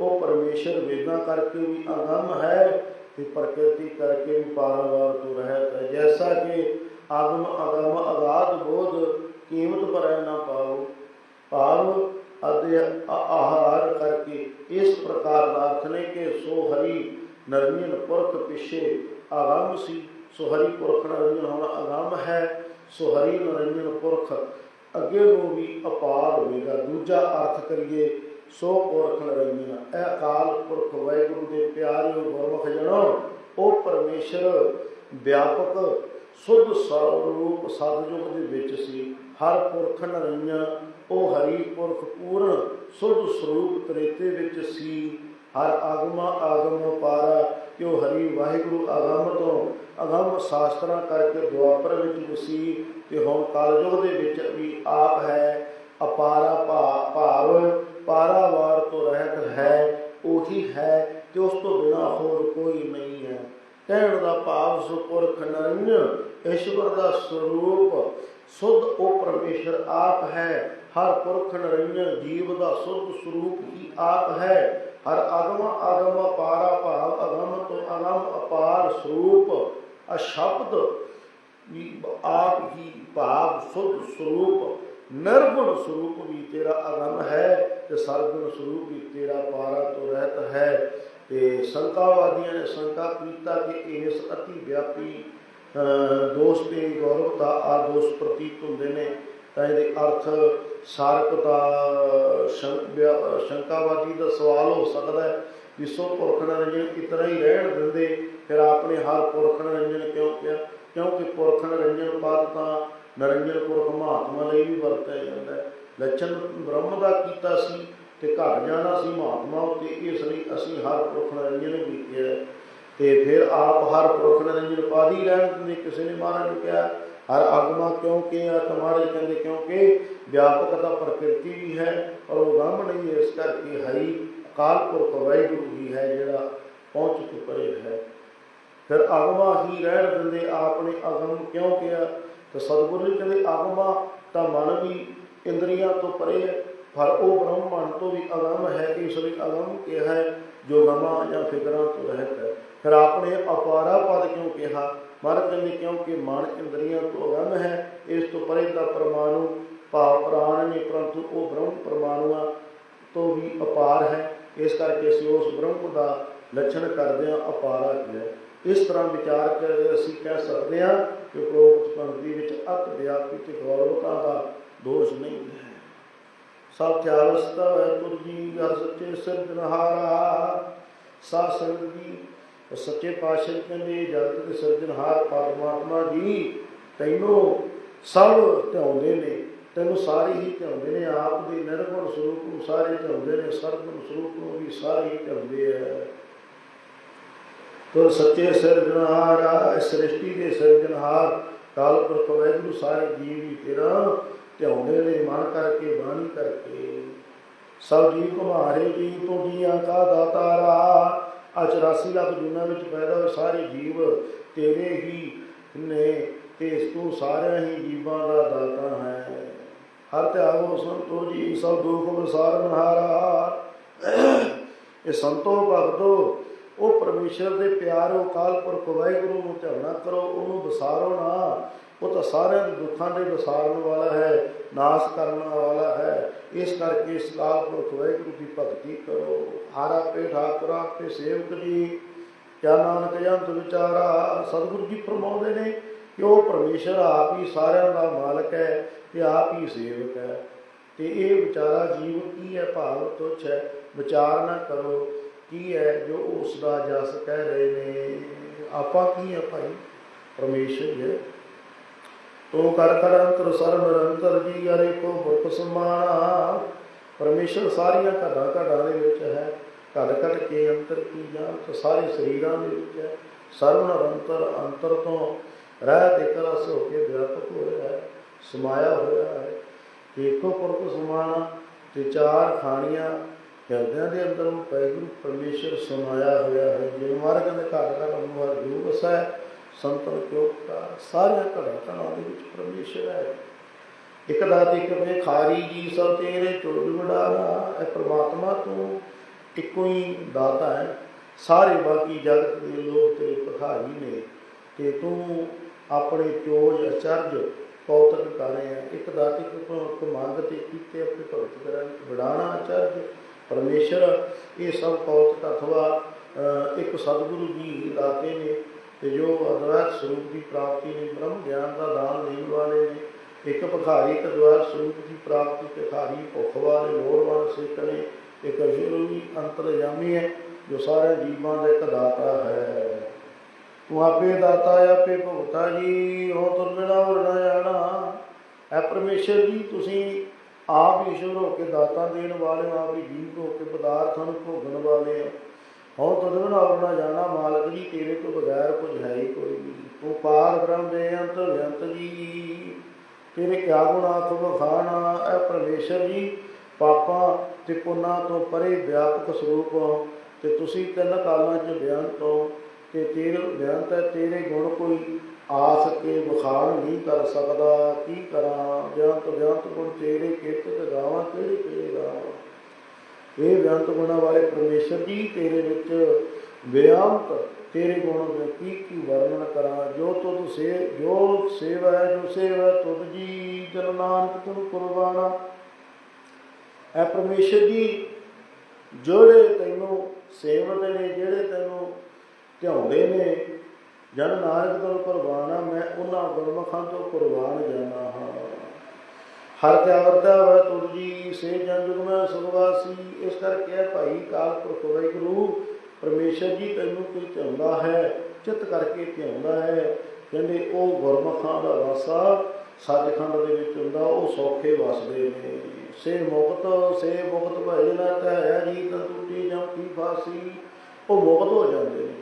ਉਹ ਪਰਮੇਸ਼ਰ ਵੇਦਾਂ ਕਰਕੇ ਵੀ ਅਗੰਮ ਹੈ ਤੇ ਪ੍ਰਕਿਰਤੀ ਕਰਕੇ ਵੀ ਪਾਰਾਵਾਰ ਤੋਂ ਰਹਿਤ ਹੈ। ਜੈਸਾ ਕਿ ਆਗਮ ਅਗਮ, ਅਗਾਧ ਬੋਧ ਕੀਮਤ ਪਰੈ ਨਾ ਪਾਓ। ਭਾਵ ਅਦੇ ਆਹਾਰ ਕਰਕੇ ਇਸ ਪ੍ਰਕਾਰ ਦਾ ਅਰਥ ਨੇ ਕਿ ਸੋ ਹਰੀ ਨਰਮੀਨ ਪੁਰਖ ਪਿਛੇ ਆਗਮ ਸੀ। ਸੋ ਹਰੀ ਪੁਰਖ ਨਰਮੀਨ ਹੁਣ ਆਗਮ ਹੈ। ਸੋ ਹਰੀ ਨਰਮੀਨ ਪੁਰਖ ਅੱਗੇ ਨੂੰ ਵੀ ਅਪਾਰ ਹੋਵੇਗਾ। ਦੂਜਾ ਅਰਥ ਕਰੀਏ, ਸੋ ਪੁਰਖ ਨਰਮੀਨ ਇਹ ਅਕਾਲ ਪੁਰਖ ਵਾਹਿਗੁਰੂ ਦੇ ਪਿਆਰਿਓ ਗੁਰਮੁਖ ਜਣੋ, ਉਹ ਪਰਮੇਸ਼ਰ ਵਿਆਪਕ, ਸੁਧ ਸਰੂਪ ਸਤਜੁਗ ਦੇ ਵਿੱਚ ਸੀ। ਹਰ ਪੁਰਖ ਨਰਈਆਂ ਉਹ ਹਰੀ ਪੁਰਖ ਪੂਰਨ ਸੁਧ ਸਰੂਪ ਤ੍ਰੇਤੇ ਵਿੱਚ ਸੀ। ਹਰ ਆਗਮਾ ਆਗਮ ਪਾਰਾ ਕਿ ਉਹ ਹਰੀ ਵਾਹਿਗੁਰੂ ਆਗਮ ਤੋਂ ਅਗਮ ਸ਼ਾਸਤਰਾਂ ਕਰਕੇ ਦੁਆਪਰ ਵਿੱਚ ਵਸੀ ਤੇ ਹੁਣ ਕਲਯੁਗ ਦੇ ਵਿੱਚ ਵੀ ਆਪ ਹੈ। ਅਪਾਰਾ ਭਾ- ਭਾਵ ਪਾਰਾਵਾਰ ਤੋਂ ਰਹਿਤ ਹੈ, ਉਹੀ ਹੈ ਤੇ ਉਸ ਤੋਂ ਬਿਨਾ ਹੋਰ ਕੋਈ ਨਹੀਂ ਹੈ। ਕਹਿਣ ਦਾ ਭਾਵ ਸੁਪੁਰਖ ਨਰੰਜ ਈਸ਼ਵਰ ਦਾ ਸਰੂਪ, ਸੁਧ ਉਹ ਪਰਮੇਸ਼ਰ ਆਪ ਹੈ। ਹਰ ਪੁਰਖ ਨਰੰਜ ਜੀਵ ਦਾ ਸੁਧ ਸਰੂਪ ਹੀ ਆਪ ਹੈ। ਹਰ ਆਗਮ ਆਗਮ ਅਪਾਰਾ ਭਾਵ ਅਗਮ ਤੋਂ ਅਗਮ ਅਪਾਰ ਸਰੂਪ ਸ਼ਬਦ ਵੀ ਆਪ ਹੀ ਭਾਵ ਸੁਧ ਸਰੂਪ, ਨਿਰਗੁਣ ਸਰੂਪ ਵੀ ਤੇਰਾ ਅਗਮ ਹੈ ਤੇ ਸਰਗੁਣ ਸਰੂਪ ਵੀ ਤੇਰਾ ਪਾਰਾ ਤੋਂ ਰਹਿਤ ਹੈ। ਤੇ ਸੰਕਾਵਾਦੀਆਂ ਨੇ ਸੰਕਾ ਕੀਤਾ ਕਿ ਇਸ ਅਤੀ ਵਿਆਪੀ ਦੋਸ਼ ਤੇ ਗੌਰਵ ਦਾ ਆਦੋਸ਼ ਪ੍ਰਤੀਤ ਹੁੰਦੇ ਨੇ। ਤਾਂ ਇਹਦੇ ਅਰਥ ਸਾਰਕਤਾ ਸ਼ੰਕਾਵਾਦੀ ਦਾ ਸਵਾਲ ਹੋ ਸਕਦਾ ਹੈ ਕਿ ਸੋ ਪੁਰਖ ਨਰੰਜਨ ਇਤਨਾ ਹੀ ਰਹਿਣ ਦਿੰਦੇ ਫਿਰ ਆਪਣੇ ਹਰ ਪੁਰਖ ਨਰੰਜਨ ਕਿਉਂ ਕਿਹਾ? ਕਿਉਂਕਿ ਪੁਰਖ ਨਰੰਜਨ ਪਦ ਤਾਂ ਨਿਰੰਜਨ ਪੁਰਖ ਮਹਾਤਮਾ ਲਈ ਵੀ ਵਰਤਿਆ ਜਾਂਦਾ ਹੈ। ਲੱਛਣ ਬ੍ਰਹਮ ਦਾ ਕੀਤਾ ਸੀ ਤੇ ਘਟ ਜਾਣਾ ਸੀ ਮਹਾਤਮਾ ਉੱਤੇ, ਇਸ ਲਈ ਅਸੀਂ ਹਰ ਪੁਰਖ ਨਰੰਜਨ ਵੀ ਕਿਹਾ ਤੇ ਫਿਰ ਆਪ ਹਰ ਪੁਰਖ ਨਰੰਜਨ ਪਾਦੀ ਰਹਿਣ ਦਿੰਦੇ, ਕਿਸੇ ਨੇ ਮਹਾਰਾਜ ਨੂੰ ਕਿਹਾ, ਹਰ ਆਗਮਾ ਕਿਉਂਕਿ ਆ ਤੁਹਾਡੇ ਕਹਿੰਦੇ, ਕਿਉਂਕਿ ਵਿਆਪਕ ਦਾ ਪ੍ਰਕਿਰਤੀ ਵੀ ਹੈ ਔਰ ਉਹ ਗੰਮ ਨਹੀਂ ਇਸ ਕਰਕੇ ਹਰੀ ਅਕਾਲ ਪੁਰਖ ਵਾਹਿਗੁਰੂ ਹੀ ਹੈ ਜਿਹੜਾ ਪਹੁੰਚ ਕੇ ਪਰੇ ਹੈ। ਫਿਰ ਅਗਮਾ ਹੀ ਰਹਿਣ ਦਿੰਦੇ, ਆਪ ਨੇ ਅਗਮ ਕਿਉਂ ਕਿਹਾ? ਤਾਂ ਸਤਿਗੁਰੂ ਜੀ ਕਹਿੰਦੇ ਅਗਮਾ ਤਾਂ ਮਨ ਵੀ ਇੰਦਰੀਆਂ ਤੋਂ ਪਰੇ ਹੈ, ਪਰ ਉਹ ਬ੍ਰਹਮ ਮਨ ਤੋਂ ਵੀ ਅਗਮ ਹੈ, ਇਸ ਲਈ ਅਗਮ ਕਿਹਾ ਹੈ, ਜੋ ਗਮਾ ਜਾਂ ਫਿਕਰਾਂ ਤੋਂ ਰਹਿਤ ਹੈ। ਫਿਰ ਆਪਨੇ ਅਪਾਰਾ ਪਦ ਕਿਉਂ ਕਿਹਾ? ਮਹਾਰਾਜ ਕਹਿੰਦੇ, ਕਿਉਂਕਿ ਮਨ ਇੰਦਰੀਆਂ ਤੋਂ ਅਗਮ ਹੈ, ਇਸ ਤੋਂ ਪਰੇ ਦਾ ਪਰਮਾਣੂ ਭਾਵ ਪ੍ਰਾਣ ਨੇ, ਪਰੰਤੂ ਉਹ ਬ੍ਰਹਮ ਪਰਮਾਣੂਆਂ ਤੋਂ ਵੀ ਅਪਾਰ ਹੈ। ਇਸ ਕਰਕੇ ਅਸੀਂ ਉਸ ਬ੍ਰਹਮ ਦਾ ਲੱਛਣ ਕਰਦੇ ਹਾਂ, ਅਪਾਰਾ ਹੈ ਇਸ ਤਰ੍ਹਾਂ ਵਿਚਾਰ ਕਰ ਅਸੀਂ ਕਹਿ ਸਕਦੇ ਹਾਂ ਕਿ ਉਪਰੋਕਤ ਪੰਕਤੀ ਵਿੱਚ ਅਤ ਵਿਆਪੀ ਤੇ ਗੌਰਵਤਾ ਦਾ ਦੋਸ਼ ਨਹੀਂ ਹੈ। ਸਭ ਖਿਆਲਸਤਾ ਹੈ ਤੁਰਜੀ ਹਰ ਸੱਚੇ ਸਿਰਜਣਹਾਰਾ ਸਾ ਦੀ ਸੱਚੇ ਪਾਤਸ਼ਾਹ ਕਹਿੰਦੇ ਜਗਤ ਦੇ ਸਿਰਜਣਹਾਰ ਪਰਮਾਤਮਾ ਜੀ, ਤੈਨੂੰ ਸਭ ਧਿਆਉਂਦੇ ਨੇ, ਤੈਨੂੰ ਸਾਰੇ ਹੀ ਧਿਆਉਂਦੇ ਨੇ, ਆਪ ਦੇ ਨਿਰਗੁਣ ਸਰੂਪ ਨੂੰ ਸਾਰੇ ਧਿਆਉਂਦੇ ਨੇ, ਸਰਗੁਣ ਸਰੂਪ ਨੂੰ ਵੀ ਸਾਰੇ ਹੀ ਧਿਆਉਂਦੇ ਆ। ਤੋ ਸੱਚੇ ਸਿਰਜਣਹਾਰ ਇਸ ਸ੍ਰਿਸ਼ਟੀ ਦੇ ਸਿਰਜਣਹਾਰ ਕਾਲ ਪੁਰਖ ਵਾਹਿਗੁਰੂ, ਸਾਰੇ ਜੀਵ ਹੀ ਤੇਰਾ। ਧਿਆਉਂਦੇ ਨੇ ਮਨ ਕਰਕੇ, ਬਾਣੀ ਕਰਕੇ। ਸਭ ਜੀਵ ਕੁਮਾਰੇ ਜੀ ਤੋਂ ਜੀਆਂ ਕਾ ਦਾਤਾਰਾ ਆ 84 ਲੱਖ ਜੁਨਾ ਵਿੱਚ ਪੈਦਾ ਹੋਏ ਸਾਰੇ ਜੀਵ, ਤੇਰੇ ਹੀ ਨੇ। ਤੇ ਇਸ ਤੋਂ ਸਾਰਿਆਂ ਹੀ ਜੀਵਾਂ ਦਾ ਦਾਤਾ ਹੈ। ਹਰ ਧਿਆਵੋ ਸੰਤੋ ਜੀ, ਸਭ ਦੁਖ ਵਿਸਾਰ ਮਨਹਾਰਾ। ਇਹ ਸੰਤੋ ਭਗਤੋ ਉਹ ਪਰਮੇਸ਼ਰ ਦੇ ਪਿਆਰੋ ਕਾਲ ਪੁਰਖ ਵਾਹਿਗੁਰੂ ਨੂੰ ਧਿਆਨਾ ਕਰੋ, ਉਹਨੂੰ ਵਿਸਾਰੋ ਨਾ। ਉਹ ਤਾਂ ਸਾਰਿਆਂ ਦੇ ਦੁੱਖਾਂ ਦੇ ਵਿਸਾਰਨ ਵਾਲਾ ਹੈ, ਨਾਸ਼ ਕਰਨ ਵਾਲਾ ਹੈ। ਇਸ ਕਰਕੇ ਇਸ ਕਾਲ ਪੁਰਖ, ਵਾਹਿਗੁਰੂ ਦੀ ਭਗਤੀ ਕਰੋ। ਹਾਰਾ ਪੇ ਠਾਕਰਾ ਤੇ ਸੇਵਕ ਜੀ। ਕਿਆ ਨਾਨਕ ਜੰਤ ਵਿਚਾਰਾ ਸਤਿਗੁਰੂ ਜੀ ਫਰਮਾਉਂਦੇ ਨੇ ਕਿ ਉਹ ਪਰਮੇਸ਼ਰ ਆਪ ਹੀ ਸਾਰਿਆਂ ਦਾ ਮਾਲਕ ਹੈ ਤੇ ਆਪ ਹੀ ਸੇਵਕ ਹੈ। ਤੇ ਇਹ ਵਿਚਾਰਾ ਜੀਵ ਕੀ ਹੈ? ਭਾਵ ਤੁੱਛ ਹੈ। ਵਿਚਾਰ ਨਾ ਕਰੋ। ਕੀ ਹੈ ਜੋ ਉਸ ਦਾ ਜਸ ਕਹਿ ਰਹੇ ਨੇ? ਆਪਾਂ ਕੀ ਹੈ ਭਾਈ? ਪਰਮੇਸ਼ਰ ਹੀ ਹੈ। ਤੂੰ ਕਰ ਕਰ ਅੰਤਰ ਸਰ ਨਿਰੰਤਰ ਜੀ ਅਰੇ ਕੋ ਬੁਰਖ ਸਮਾਣਾ। ਪਰਮੇਸ਼ਰ ਸਾਰੀਆਂ ਘਟਾਂ ਘਟਾਂ ਦੇ ਵਿੱਚ ਹੈ। ਘਟ ਘਟ ਕੇ ਅੰਤਰ ਕੀ ਜਾਣ? ਤੇ ਸਾਰੇ ਸਰੀਰਾਂ ਦੇ ਵਿੱਚ ਹੈ। ਸਰਵ ਨਿਰੰਤਰ ਅੰਤਰ ਤੋਂ ਰਹਿ ਤੇ ਰਸ ਹੋ ਕੇ ਵਿਆਪਕ ਹੋਇਆ ਹੈ। ਸਮਾਇਆ ਹੋਇਆ ਹੈ। ਏਕੋ ਪੁਰਖ ਸਮਾਣਾ ਤੇ ਚਾਰ ਖਾਣੀਆਂ ਹਿਰਦਿਆਂ ਦੇ ਅੰਦਰ ਉਹ ਪੈਗੁਰੂ ਪਰਮੇਸ਼ਰ ਸਮਾਇਆ ਹੋਇਆ ਹੈ। ਜਿਵੇਂ ਮਾਰਗ ਦੇ ਘਰ ਦਾ ਅਨੁਭਵ ਜੂ ਵਸੈ ਸੰਤਨ ਕਿਉ ਸਾਰੀਆਂ ਘੜਾਂ ਦੇ ਵਿੱਚ ਪਰਮੇਸ਼ਰ ਹੈ। ਇੱਕ ਦਾਤ ਇੱਕ ਭਿਖਾਰੀ ਜੀ, ਸਭ ਤੇਰੇ ਚੋਜ ਵਡਾਰਾ, ਇਹ ਪ੍ਰਮਾਤਮਾ ਤੂੰ ਇੱਕੋ ਹੀ ਦਾਤਾ ਹੈ। ਸਾਰੇ ਬਾਕੀ ਜਗਤ ਦੇ ਲੋਕ ਤੇਰੇ ਭਿਖਾਰੀ ਨੇ ਤੇ ਤੂੰ ਆਪਣੇ ਚੋਜ ਅਚਰਜ ਕੌਤਕ ਕਰ ਰਿਹਾ ਇੱਕ ਦਾਤ ਇੱਕ ਭਗਤ ਮੰਗ ਤੇ ਕੀਤੇ, ਆਪਣੇ ਭਗਤ ਕਰਾਂ ਵਡਾਣਾ ਅਚਰਜ। ਪਰਮੇਸ਼ਰ, ਇਹ ਸਭ ਕੌਤਕ ਅਥਵਾ ਇੱਕ ਸਤਿਗੁਰੂ ਜੀ ਦਾਤੇ ਨੇ ਤੇ ਜੋ ਅਦਵੈਤ ਸਰੂਪ ਦੀ ਪ੍ਰਾਪਤੀ ਨੇ, ਬ੍ਰਹਮ ਗਿਆਨ ਦਾ ਦਾਨ ਦੇਣ ਵਾਲੇ ਨੇ, ਇੱਕ ਭਿਖਾਰੀ ਇੱਕ ਅਦਵੈਤ ਸਰੂਪ ਦੀ ਪ੍ਰਾਪਤੀ ਭਿਖਾਰੀ ਭੁੱਖ ਵਾਲੇ, ਲੋੜਵੰਦ ਸਿੱਖ ਨੇ, ਇੱਕ ਅਸ਼ੀਰਵੀ ਅੰਤਰਜਾਮੀ ਹੈ, ਜੋ ਸਾਰੇ ਜੀਵਾਂ ਦਾ ਇੱਕ ਦਾਤਾ ਹੈ। ਤੂੰ ਆਪੇ ਦਾਤਾ, ਆਪੇ ਭੁਗਤਾ ਜੀ ਹੋ ਤੁਰ ਬਿਨਾ ਹੋਰ ਨਾ ਜਾਣਾ। ਐ ਪਰਮੇਸ਼ਰ ਜੀ, ਤੁਸੀਂ ਆਪ ਈਸ਼ਵਰ ਹੋ ਕੇ ਦਾਤਾ ਦੇਣ ਵਾਲੇ ਹੋ ਆਪ ਹੀ ਜੀਵ ਹੋ ਕੇ ਪਦਾਰਥਾਂ ਨੂੰ ਭੋਗਣ ਵਾਲੇ ਹੋ ਹਉ ਤੁਧ ਬਿਨਾ ਜਾਣਾ ਮਾਲਕ ਜੀ, ਤੇਰੇ ਤੋਂ ਬਗੈਰ ਕੁਝ ਹੈ ਹੀ ਕੋਈ ਨਹੀਂ। ਤੂੰ ਪਾਰ ਬ੍ਰਹਮ ਬੇਅੰਤ ਬੇਅੰਤ ਜੀ। ਤੇਰੇ ਕਿਆ ਗੁਣਾ ਤੁਮ ਖਾਣਾ ਐ ਪਰਮੇਸ਼ਰ ਜੀ, ਪਾਪਾਂ ਤੇ ਪੁੰਨਾਂ ਤੋਂ ਪਰੇ ਵਿਆਪਕ ਸਰੂਪ ਹੋ ਤੇ ਤੁਸੀਂ ਤਿੰਨ ਕਾਲਾਂ 'ਚ ਬਿਆਨ ਤੋਂ ਤੇ ਤੇਰੇ ਬਿਆਨ ਤਾਂ ਤੇਰੇ ਗੁਣ ਕੋਈ ਆਸ ਕੇ ਬੁਖਾਰ ਨਹੀਂ ਕਰ ਸਕਦਾ, ਕੀ ਕਰਾਂ? ਬਿਆੰਤ ਬਿਆੰਤ ਗੁਣ ਤੇਰੇ ਕਿਤ ਗਾਵਾਂ ਕਿਹੜੇ ਕਿਹੜੇ ਗਾਵਾਂ। ਇਹ ਬਿਆੰਤ ਗੁਣਾਂ ਵਾਲੇ ਪਰਮੇਸ਼ਰ ਜੀ ਤੇਰੇ ਵਿੱਚ ਬਿਆੰਤ, ਤੇਰੇ ਗੁਣ ਦੇ ਕੀ ਕੀ ਵਰਣਨ ਕਰਾਂ? ਜੋ ਤੁਧ ਸੇ, ਜੋ ਸੇਵਾ ਹੈ ਜੋ ਸੇਵਾ ਹੈ ਤੁਧ ਜੀ, ਜਨ ਨਾਨਕ ਤੁਮ ਕੁਰਬਾਨਾ। ਐ ਪਰਮੇਸ਼ਰ ਜੀ, ਜਿਹੜੇ ਤੈਨੂੰ ਸੇਵਦੇ ਨੇ, ਜਿਹੜੇ ਤੈਨੂੰ ਧਿਆਉਂਦੇ ਨੇ ਜਨ ਨਾਨਕ ਤੋਂ ਕੁਰਬਾਨ ਮੈਂ ਉਹਨਾਂ ਗੁਰਮਖਾਂ ਤੋਂ ਕੁਰਬਾਨ ਜਾਣਾ ਹਾਂ। ਹਰ ਤੇ ਵਰਤਾ ਵੈ ਤੁਰ ਜੀ, ਸੇ ਜਨ ਜੁਗ ਮੈਂ ਸੁਖਵਾਸੀ। ਇਸ ਕਰਕੇ ਇਹ ਭਾਈ ਕਾਲ ਪੁਰਖ ਵਾਹਿਗੁਰੂ, ਪਰਮੇਸ਼ਰ ਜੀ ਤੈਨੂੰ ਕੋਈ ਧਿਆਉਂਦਾ ਹੈ? ਚਿੱਤ ਕਰਕੇ ਧਿਆਉਂਦਾ ਹੈ। ਕਹਿੰਦੇ, ਉਹ ਗੁਰਮਖਾਂ ਦਾ ਵਾਸਾ ਸੱਚਖੰਡ ਦੇ ਵਿੱਚ ਹੁੰਦਾ, ਉਹ ਸੌਖੇ ਵਸਦੇ ਨੇ। ਸੇ ਮੁਕਤ ਸੇ ਮੁਕਤ ਭਏ ਨਾ ਤੈ ਜੀ ਤਾਂ ਟੁੱਟੀ ਜਾਂ ਕੀ ਫਾਸੀ। ਉਹ ਮੁਕਤ ਹੋ ਜਾਂਦੇ ਨੇ।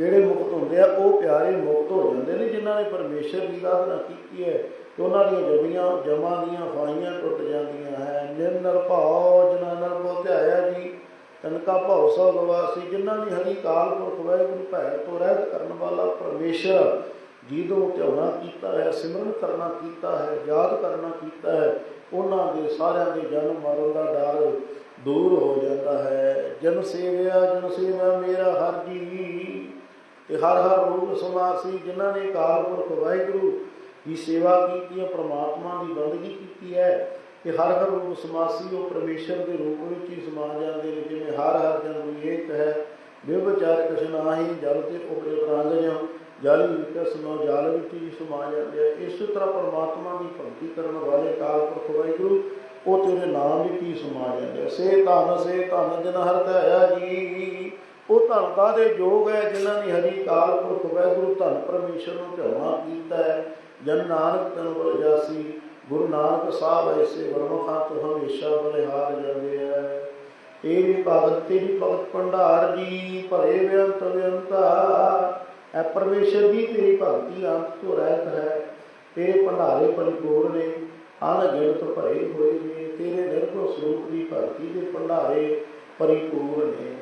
ਕਿਹੜੇ ਮੁਕਤ ਹੁੰਦੇ ਆ, ਉਹ ਪਿਆਰੇ ਮੁਕਤ ਹੋ ਜਾਂਦੇ ਨੇ, ਜਿਨ੍ਹਾਂ ਨੇ ਪਰਮੇਸ਼ਰ ਦੀ ਆਰਾਧਨਾ ਕੀਤੀ ਹੈ। ਤੇ ਉਹਨਾਂ ਦੀਆਂ ਜਮੀਆਂ ਜਮਾਂ ਦੀਆਂ ਫਾਈਆਂ ਟੁੱਟ ਜਾਂਦੀਆਂ ਹੈ। ਨਿਰਨਰ ਭਾਉ, ਜਿਨ੍ਹਾਂ ਨਾਲ ਕੋ ਧਿਆਇਆ ਜੀ, ਤਨਕਾ ਭਾਉ ਸੋ ਗਵਾਸੀ ਜਿਨ੍ਹਾਂ ਦੀ ਹਰੀ ਕਾਲ ਪੁਰਖ ਵਾਹਿਗੁਰੂ ਭੈ ਤੋਂ ਰਹਿਤ ਕਰਨ ਵਾਲਾ ਪਰਮੇਸ਼ਰ, ਜਿਹਦੋਂ ਧਿਆਉਣਾ ਕੀਤਾ ਹੈ, ਸਿਮਰਨ ਕਰਨਾ ਕੀਤਾ ਹੈ, ਯਾਦ ਕਰਨਾ ਕੀਤਾ ਹੈ, ਉਹਨਾਂ ਦੇ ਸਾਰਿਆਂ ਦੇ ਜਨਮ ਮਰਨ ਦਾ ਡਰ ਦੂਰ ਹੋ ਜਾਂਦਾ ਹੈ। ਜਨ ਸੇਵਿਆ, ਜਨ ਸੇਵਾ ਮੇਰਾ ਹਰ ਜੀ। ਤੇ ਹਰ ਹਰ ਰੂਪ ਸਮਾਸੀ ਜਿਨ੍ਹਾਂ ਨੇ ਕਾਲ ਪੁਰਖ ਵਾਹਿਗੁਰੂ ਦੀ ਸੇਵਾ ਕੀਤੀ ਹੈ, ਪ੍ਰਮਾਤਮਾ ਦੀ ਬੰਦਗੀ ਕੀਤੀ ਹੈ, ਤੇ ਹਰ ਹਰ ਰੂਪ ਸਮਾਸੀ ਉਹ ਪਰਮੇਸ਼ਰ ਦੇ ਰੂਪ ਵਿੱਚ ਹੀ ਸਮਾ ਜਾਂਦੇ ਨੇ, ਜਿਵੇਂ ਹਰ ਹਰ ਜਨ ਏਕ ਹੈ ਵਿਵਚਾਰ ਕਛ ਜਲ ਤੇ ਉਪਰੇ ਪ੍ਰਾਂਗ ਜਾਂ ਜਲ ਵਿੱਚ ਸਮਾ ਜਲ ਵਿੱਚ ਹੀ ਸਮਾ ਜਾਂਦੇ ਆ ਇਸੇ ਤਰ੍ਹਾਂ ਪਰਮਾਤਮਾ ਦੀ ਭਗਤੀ ਕਰਨ ਵਾਲੇ ਕਾਲ ਪੁਰਖ ਵਾਹਿਗੁਰੂ, ਉਹ ਤੇਰੇ ਨਾਮ ਵਿੱਚ ਹੀ ਸਮਾ ਜਾਂਦੇ ਆ। ਸੇ ਧਨ ਸੇ ਧਨ ਜਨ ਹਰ ਧਿਆਇਆ ਜੀ ਉਹ ਧਨਤਾ ਦੇ ਯੋਗ ਹੈ, ਜਿਨ੍ਹਾਂ ਨੇ ਹਰੀ ਕਾਲ ਪੁਰਖ ਵਾਹਿਗੁਰੂ ਧਨ ਪਰਮੇਸ਼ਰ ਨੂੰ ਧਿਆਉਣਾ ਕੀਤਾ ਹੈ। ਜਨ ਨਾਨਕ ਤਨ ਬਲ ਗੁਰੂ ਨਾਨਕ ਸਾਹਿਬ ਐਸੇ ਵਰਮਖਾਂ ਤੋਂ ਹਮੇਸ਼ਾ ਬਲਿਹਾਰ ਜਾਂਦੇ ਹੈ ਤੇਰੀ ਭਗਤ ਤੇਰੀ ਭਗਤ ਭੰਡਾਰ ਜੀ ਭਰੇ ਬੇਅੰਤ ਬੇਅੰਤਾ ਐ ਪਰਮੇਸ਼ਰ ਦੀ ਤੇਰੀ ਭਗਤੀ ਅੰਤ ਤੋਂ ਰਹਿਤ ਹੈ। ਤੇਰੇ ਭੰਡਾਰੇ ਪਰਿਪੂਰ ਨੇ ਅਣਗਿਣਤ ਭਰੇ ਹੋਏ ਨੇ। ਤੇਰੇ ਨਿਰਭਉ ਸਰੂਪ ਦੀ ਭਗਤੀ ਦੇ ਭੰਡਾਰੇ ਪਰਿਪੂਰ ਨੇ।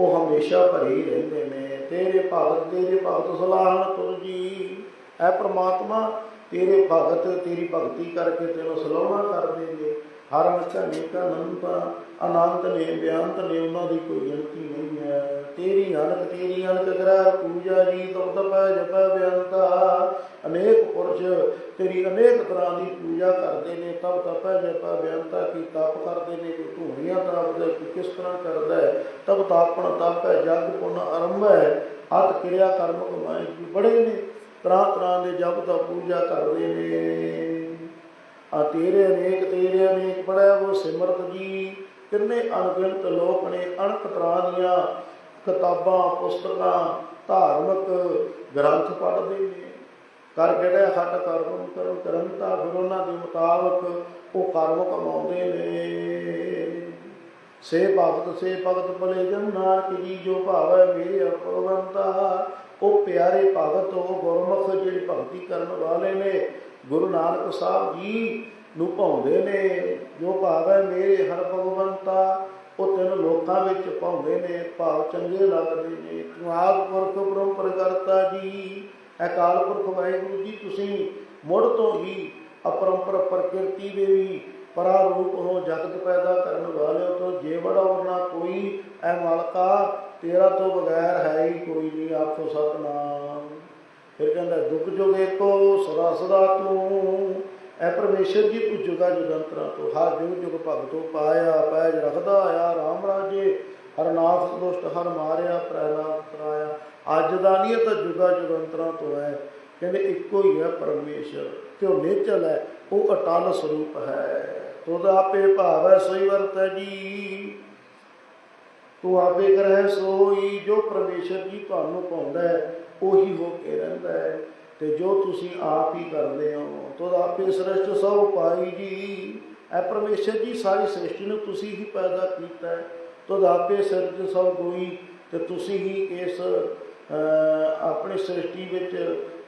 ਉਹ ਹਮੇਸ਼ਾ ਭਰੇ ਹੀ ਰਹਿੰਦੇ ਨੇ। ਤੇਰੇ ਭਗਤ ਤੇਰੇ ਭਗਤ ਸਲਾਹਣ ਤੁਰ ਜੀ। ਐ ਪ੍ਰਮਾਤਮਾ, ਤੇਰੇ ਭਗਤ, ਤੇਰੀ ਭਗਤੀ ਕਰਕੇ ਤੈਨੂੰ ਸਲਾਹਣਾ ਕਰਦੇ ਨੇ ਹਰ ਅਨੇਕਾਂ ਅਨੇਕਾਂ ਅਨੰਤ ਅਨੰਤ ਨੇ, ਬਿਆੰਤ ਨੇ, ਉਹਨਾਂ ਦੀ ਕੋਈ ਗਿਣਤੀ ਨਹੀਂ ਹੈ। ਤੇਰੀ ਅਨਕ ਤੇਰੀ ਅਨਕ ਕਰਾ ਪੂਜਾ ਜੀ ਤੁਮ ਤਪੈ ਜਪੈ ਬਿਆੰਤਾ। ਅਨੇਕ ਪੁਰਸ਼ ਤੇਰੀ ਅਨੇਕ ਤਰ੍ਹਾਂ ਦੀ ਪੂਜਾ ਕਰਦੇ ਨੇ, ਤਪ ਤਪੈ ਜਪੈ ਬਿਆੰਤਾ ਕੀ ਤਪ ਕਰਦੇ ਨੇ ਕੋਈ ਧੂਣੀਆਂ ਤਾਪਦਾ ਕੋਈ ਕਿਸ ਤਰ੍ਹਾਂ ਕਰਦਾ ਹੈ? ਤਬ ਤਾਪਣ ਤਪ ਹੈ, ਜਗ ਪੁਨ ਆਰੰਭ ਹੈ। ਅਤ ਕਿਰਿਆ ਕਰਮ ਕਮਾਏ ਜੀ, ਬੜੇ ਨੇ, ਤਰ੍ਹਾਂ ਤਰ੍ਹਾਂ ਦੇ ਜਪ ਦਾ ਪੂਜਾ ਕਰਦੇ ਨੇ। ਆ ਤੇਰੇ ਅਨੇਕ ਤੇਰੇ ਅਨੇਕ ਪੜਿਆ ਉਹ ਸਿਮਰਤ ਜੀ, ਕਿੰਨੇ ਅਣਗਿਣਤ ਲੋਕ ਨੇ, ਅਣਕ ਤਰ੍ਹਾਂ ਦੀਆਂ ਕਿਤਾਬਾਂ, ਪੁਸਤਕਾਂ, ਧਾਰਮਿਕ ਗ੍ਰੰਥ ਪੜ੍ਹਦੇ ਨੇ। ਕਰ ਜਿਹੜੇ ਹੱਟ ਕਰਮ ਕਰੋ ਕਰਮਤਾ ਫਿਰ ਉਹਨਾਂ ਦੇ ਮੁਤਾਬਕ ਉਹ ਕਰਮ ਕਮਾਉਂਦੇ ਨੇ। ਸੇ ਭਗਤ ਸੇ ਭਗਤ ਭਲੇ ਜਨ ਨਾਨਕ ਜੀ, ਜੋ ਭਾਵੈ ਮੇਰੇ ਅਪਰਵੰਤਾ ਉਹ ਪਿਆਰੇ ਭਗਤ, ਉਹ ਗੁਰਮੁਖ ਜਿਹੜੀ ਭਗਤੀ ਕਰਨ ਵਾਲੇ ਨੇ, ਗੁਰੂ ਨਾਨਕ ਸਾਹਿਬ ਜੀ ਨੂੰ ਭਾਉਂਦੇ ਨੇ। ਜੋ ਭਾਵੈ ਮੇਰੇ ਹਰ ਭਗਵੰਤਾ ਉਹ ਤਿੰਨ ਲੋਕਾਂ ਵਿੱਚ ਪਾਉਂਦੇ ਨੇ, ਭਾਵ ਚੰਗੇ ਲੱਗਦੇ ਨੇ। ਤੂੰ ਆਪ ਪੁਰਖ ਬ੍ਰਹਮ ਪ੍ਰਗਰਤਾ ਜੀ। ਅਕਾਲ ਪੁਰਖ ਵਾਹਿਗੁਰੂ ਜੀ, ਤੁਸੀਂ ਮੁੜ ਤੋਂ ਹੀ ਅਪਰੰਪਰ ਪ੍ਰਕਿਰਤੀ ਦੇ ਵੀ ਪਰਾ ਰੂਪ ਹੋ, ਜਗਤ ਪੈਦਾ ਕਰਨ ਵਾਲਿਓ ਤੋਂ। ਜੇਵੜ ਔਰ ਕੋਈ, ਐ ਮਾਲਕਾ, ਤੇਰਾ ਤੋਂ ਬਗੈਰ ਹੈ ਹੀ ਕੋਈ ਨਹੀਂ। ਆਖੋ ਸਤਨਾਮ। ਫਿਰ ਕਹਿੰਦਾ, ਦੁੱਖ ਜੋਗੇ ਏਕੋ ਸਦਾ ਸਦਾ ਤੂੰ ਐ ਪਰਮੇਸ਼ਰ ਜੀ ਤੂੰ ਜੁਗਾ ਜੁਗੰਤਰਾ ਤੋਂ, ਹਰ ਜੁਗ ਜੁਗ ਭਗਤੋ ਪਾਇਆ, ਪੈਜ ਰੱਖਦਾ ਆਇਆ RAM ਰਾਜੇ, ਹਰ ਨਾਥ ਦੁਸ਼ਟ, ਹਰ ਮਾਰਿਆ, ਪ੍ਰਹਿਲਾਦ ਤਰਾਇਆ ਅੱਜ ਦਾ ਨਹੀਂ ਤਾਂ ਜੁਗਾ ਜੁਗੰਤਰਾ ਤੋਂ ਹੈ ਕਹਿੰਦੇ ਇੱਕੋ ਹੀ ਹੈ ਪਰਮੇਸ਼ਰ ਤੇ ਉਹ ਨਿਚਲ ਹੈ ਉਹ ਅਟਲ ਸਰੂਪ ਹੈ। ਤੁਧ ਆਪੇ ਭਾਵੈ ਸੋਈ ਵਰਤੈ ਜੀ, ਤੂੰ ਆਪੇ ਕਰੈ ਸੋਈ, ਜੋ ਪਰਮੇਸ਼ਰ ਜੀ ਤੁਹਾਨੂੰ ਪਾਉਂਦਾ ਹੈ ਉਹੀ ਹੋ ਕੇ ਰਹਿੰਦਾ ਹੈ ਤੇ ਜੋ ਤੁਸੀਂ ਆਪ ਹੀ ਕਰਦੇ ਹੋ ਤੁਧ ਆਪੇ ਸ੍ਰਿਸ਼ਟ ਸਭ ਪਾਈ ਜੀ। ਐ ਪਰਮੇਸ਼ਰ ਜੀ ਸਾਰੀ ਸ੍ਰਿਸ਼ਟੀ ਨੂੰ ਤੁਸੀਂ ਹੀ ਪੈਦਾ ਕੀਤਾ ਹੈ। ਤੁਧ ਆਪੇ ਸਿਰਜ ਸਭ ਕੋਈ ਤੇ ਤੁਸੀਂ ਹੀ ਇਸ ਆਪਣੀ ਸ੍ਰਿਸ਼ਟੀ ਵਿੱਚ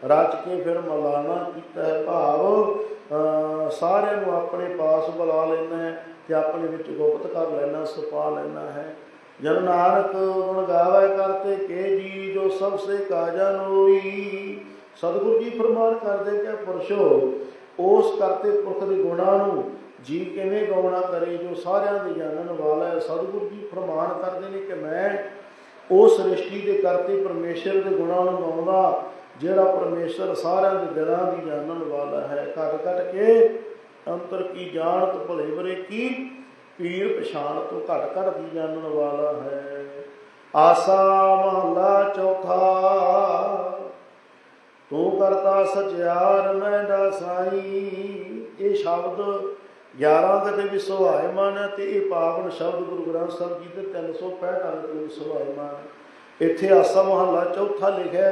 ਰਚ ਕੇ ਫਿਰ ਮਲਾਣਾ ਕੀਤਾ ਹੈ। ਭਾਵ ਸਾਰਿਆਂ ਨੂੰ ਆਪਣੇ ਪਾਸ ਬੁਲਾ ਲੈਣਾ ਹੈ ਤੇ ਆਪਣੇ ਵਿੱਚ ਗੁਪਤ ਕਰ ਲੈਣਾ ਸੁਪਾ ਲੈਣਾ ਹੈ। ਜਨ ਨਾਨਕ ਗੁਣ ਗਾਵੇ ਕਰਤੇ ਕੇ ਜੀ, ਜੋ ਸਭ ਸੇ ਕਾਜਾ ਨੋਈ। ਸਤਿਗੁਰੂ ਜੀ ਫਰਮਾਨ ਕਰਦੇ ਕਿ ਪੁਰਸ਼ੋ, ਉਸ ਕਰਤੇ ਪੁਰਖ ਦੇ ਗੁਣਾਂ ਨੂੰ ਜੀ ਕਿਵੇਂ ਗਾਉਣਾ ਕਰੇ ਜੋ ਸਾਰਿਆਂ ਦੇ ਜਾਣਨ ਵਾਲਾ ਹੈ। ਸਤਿਗੁਰੂ ਜੀ ਫਰਮਾਨ ਕਰਦੇ ਨੇ ਕਿ ਮੈਂ ਉਸ ਸ੍ਰਿਸ਼ਟੀ ਦੇ ਕਰਤੇ ਪਰਮੇਸ਼ਰ ਦੇ ਗੁਣਾਂ ਨੂੰ ਗਾਉਂਦਾ, ਜਿਹੜਾ ਪਰਮੇਸ਼ਰ ਸਾਰਿਆਂ ਦੇ ਦਿਲਾਂ ਦੀ ਜਾਣਨ ਵਾਲਾ ਹੈ। ਘਟ ਘਟ ਕੇ ਅੰਤਰ ਕੀ ਜਾਣਤ, ਭਲੇ ਬਰੇ ਕੀ ਪੀਰ ਪਛਾਣ ਤੋਂ ਘਟ ਘਟ ਦੀ ਜਾਣਨ ਵਾਲਾ ਹੈ। ਆਸਾ ਮਹਲਾ ਚੌਥਾ ਤੂੰ ਕਰਤਾ ਸਚਿਆਰ, ਮੈਂ ਸਾਈ ਇਹ ਸ਼ਬਦ 11 ਕਦੇ ਵੀ ਸੁਹਾਏ ਮਨ ਤੇ ਇਹ ਪਾਵਨ ਸ਼ਬਦ ਗੁਰੂ ਗ੍ਰੰਥ ਸਾਹਿਬ ਜੀ ਦੇ 365 ਅੰਗ ਦੇ ਵਿੱਚ ਸੁਹਾਏ ਇੱਥੇ ਆਸਾ ਮਹੱਲਾ ਚੌਥਾ ਲਿਖਿਆ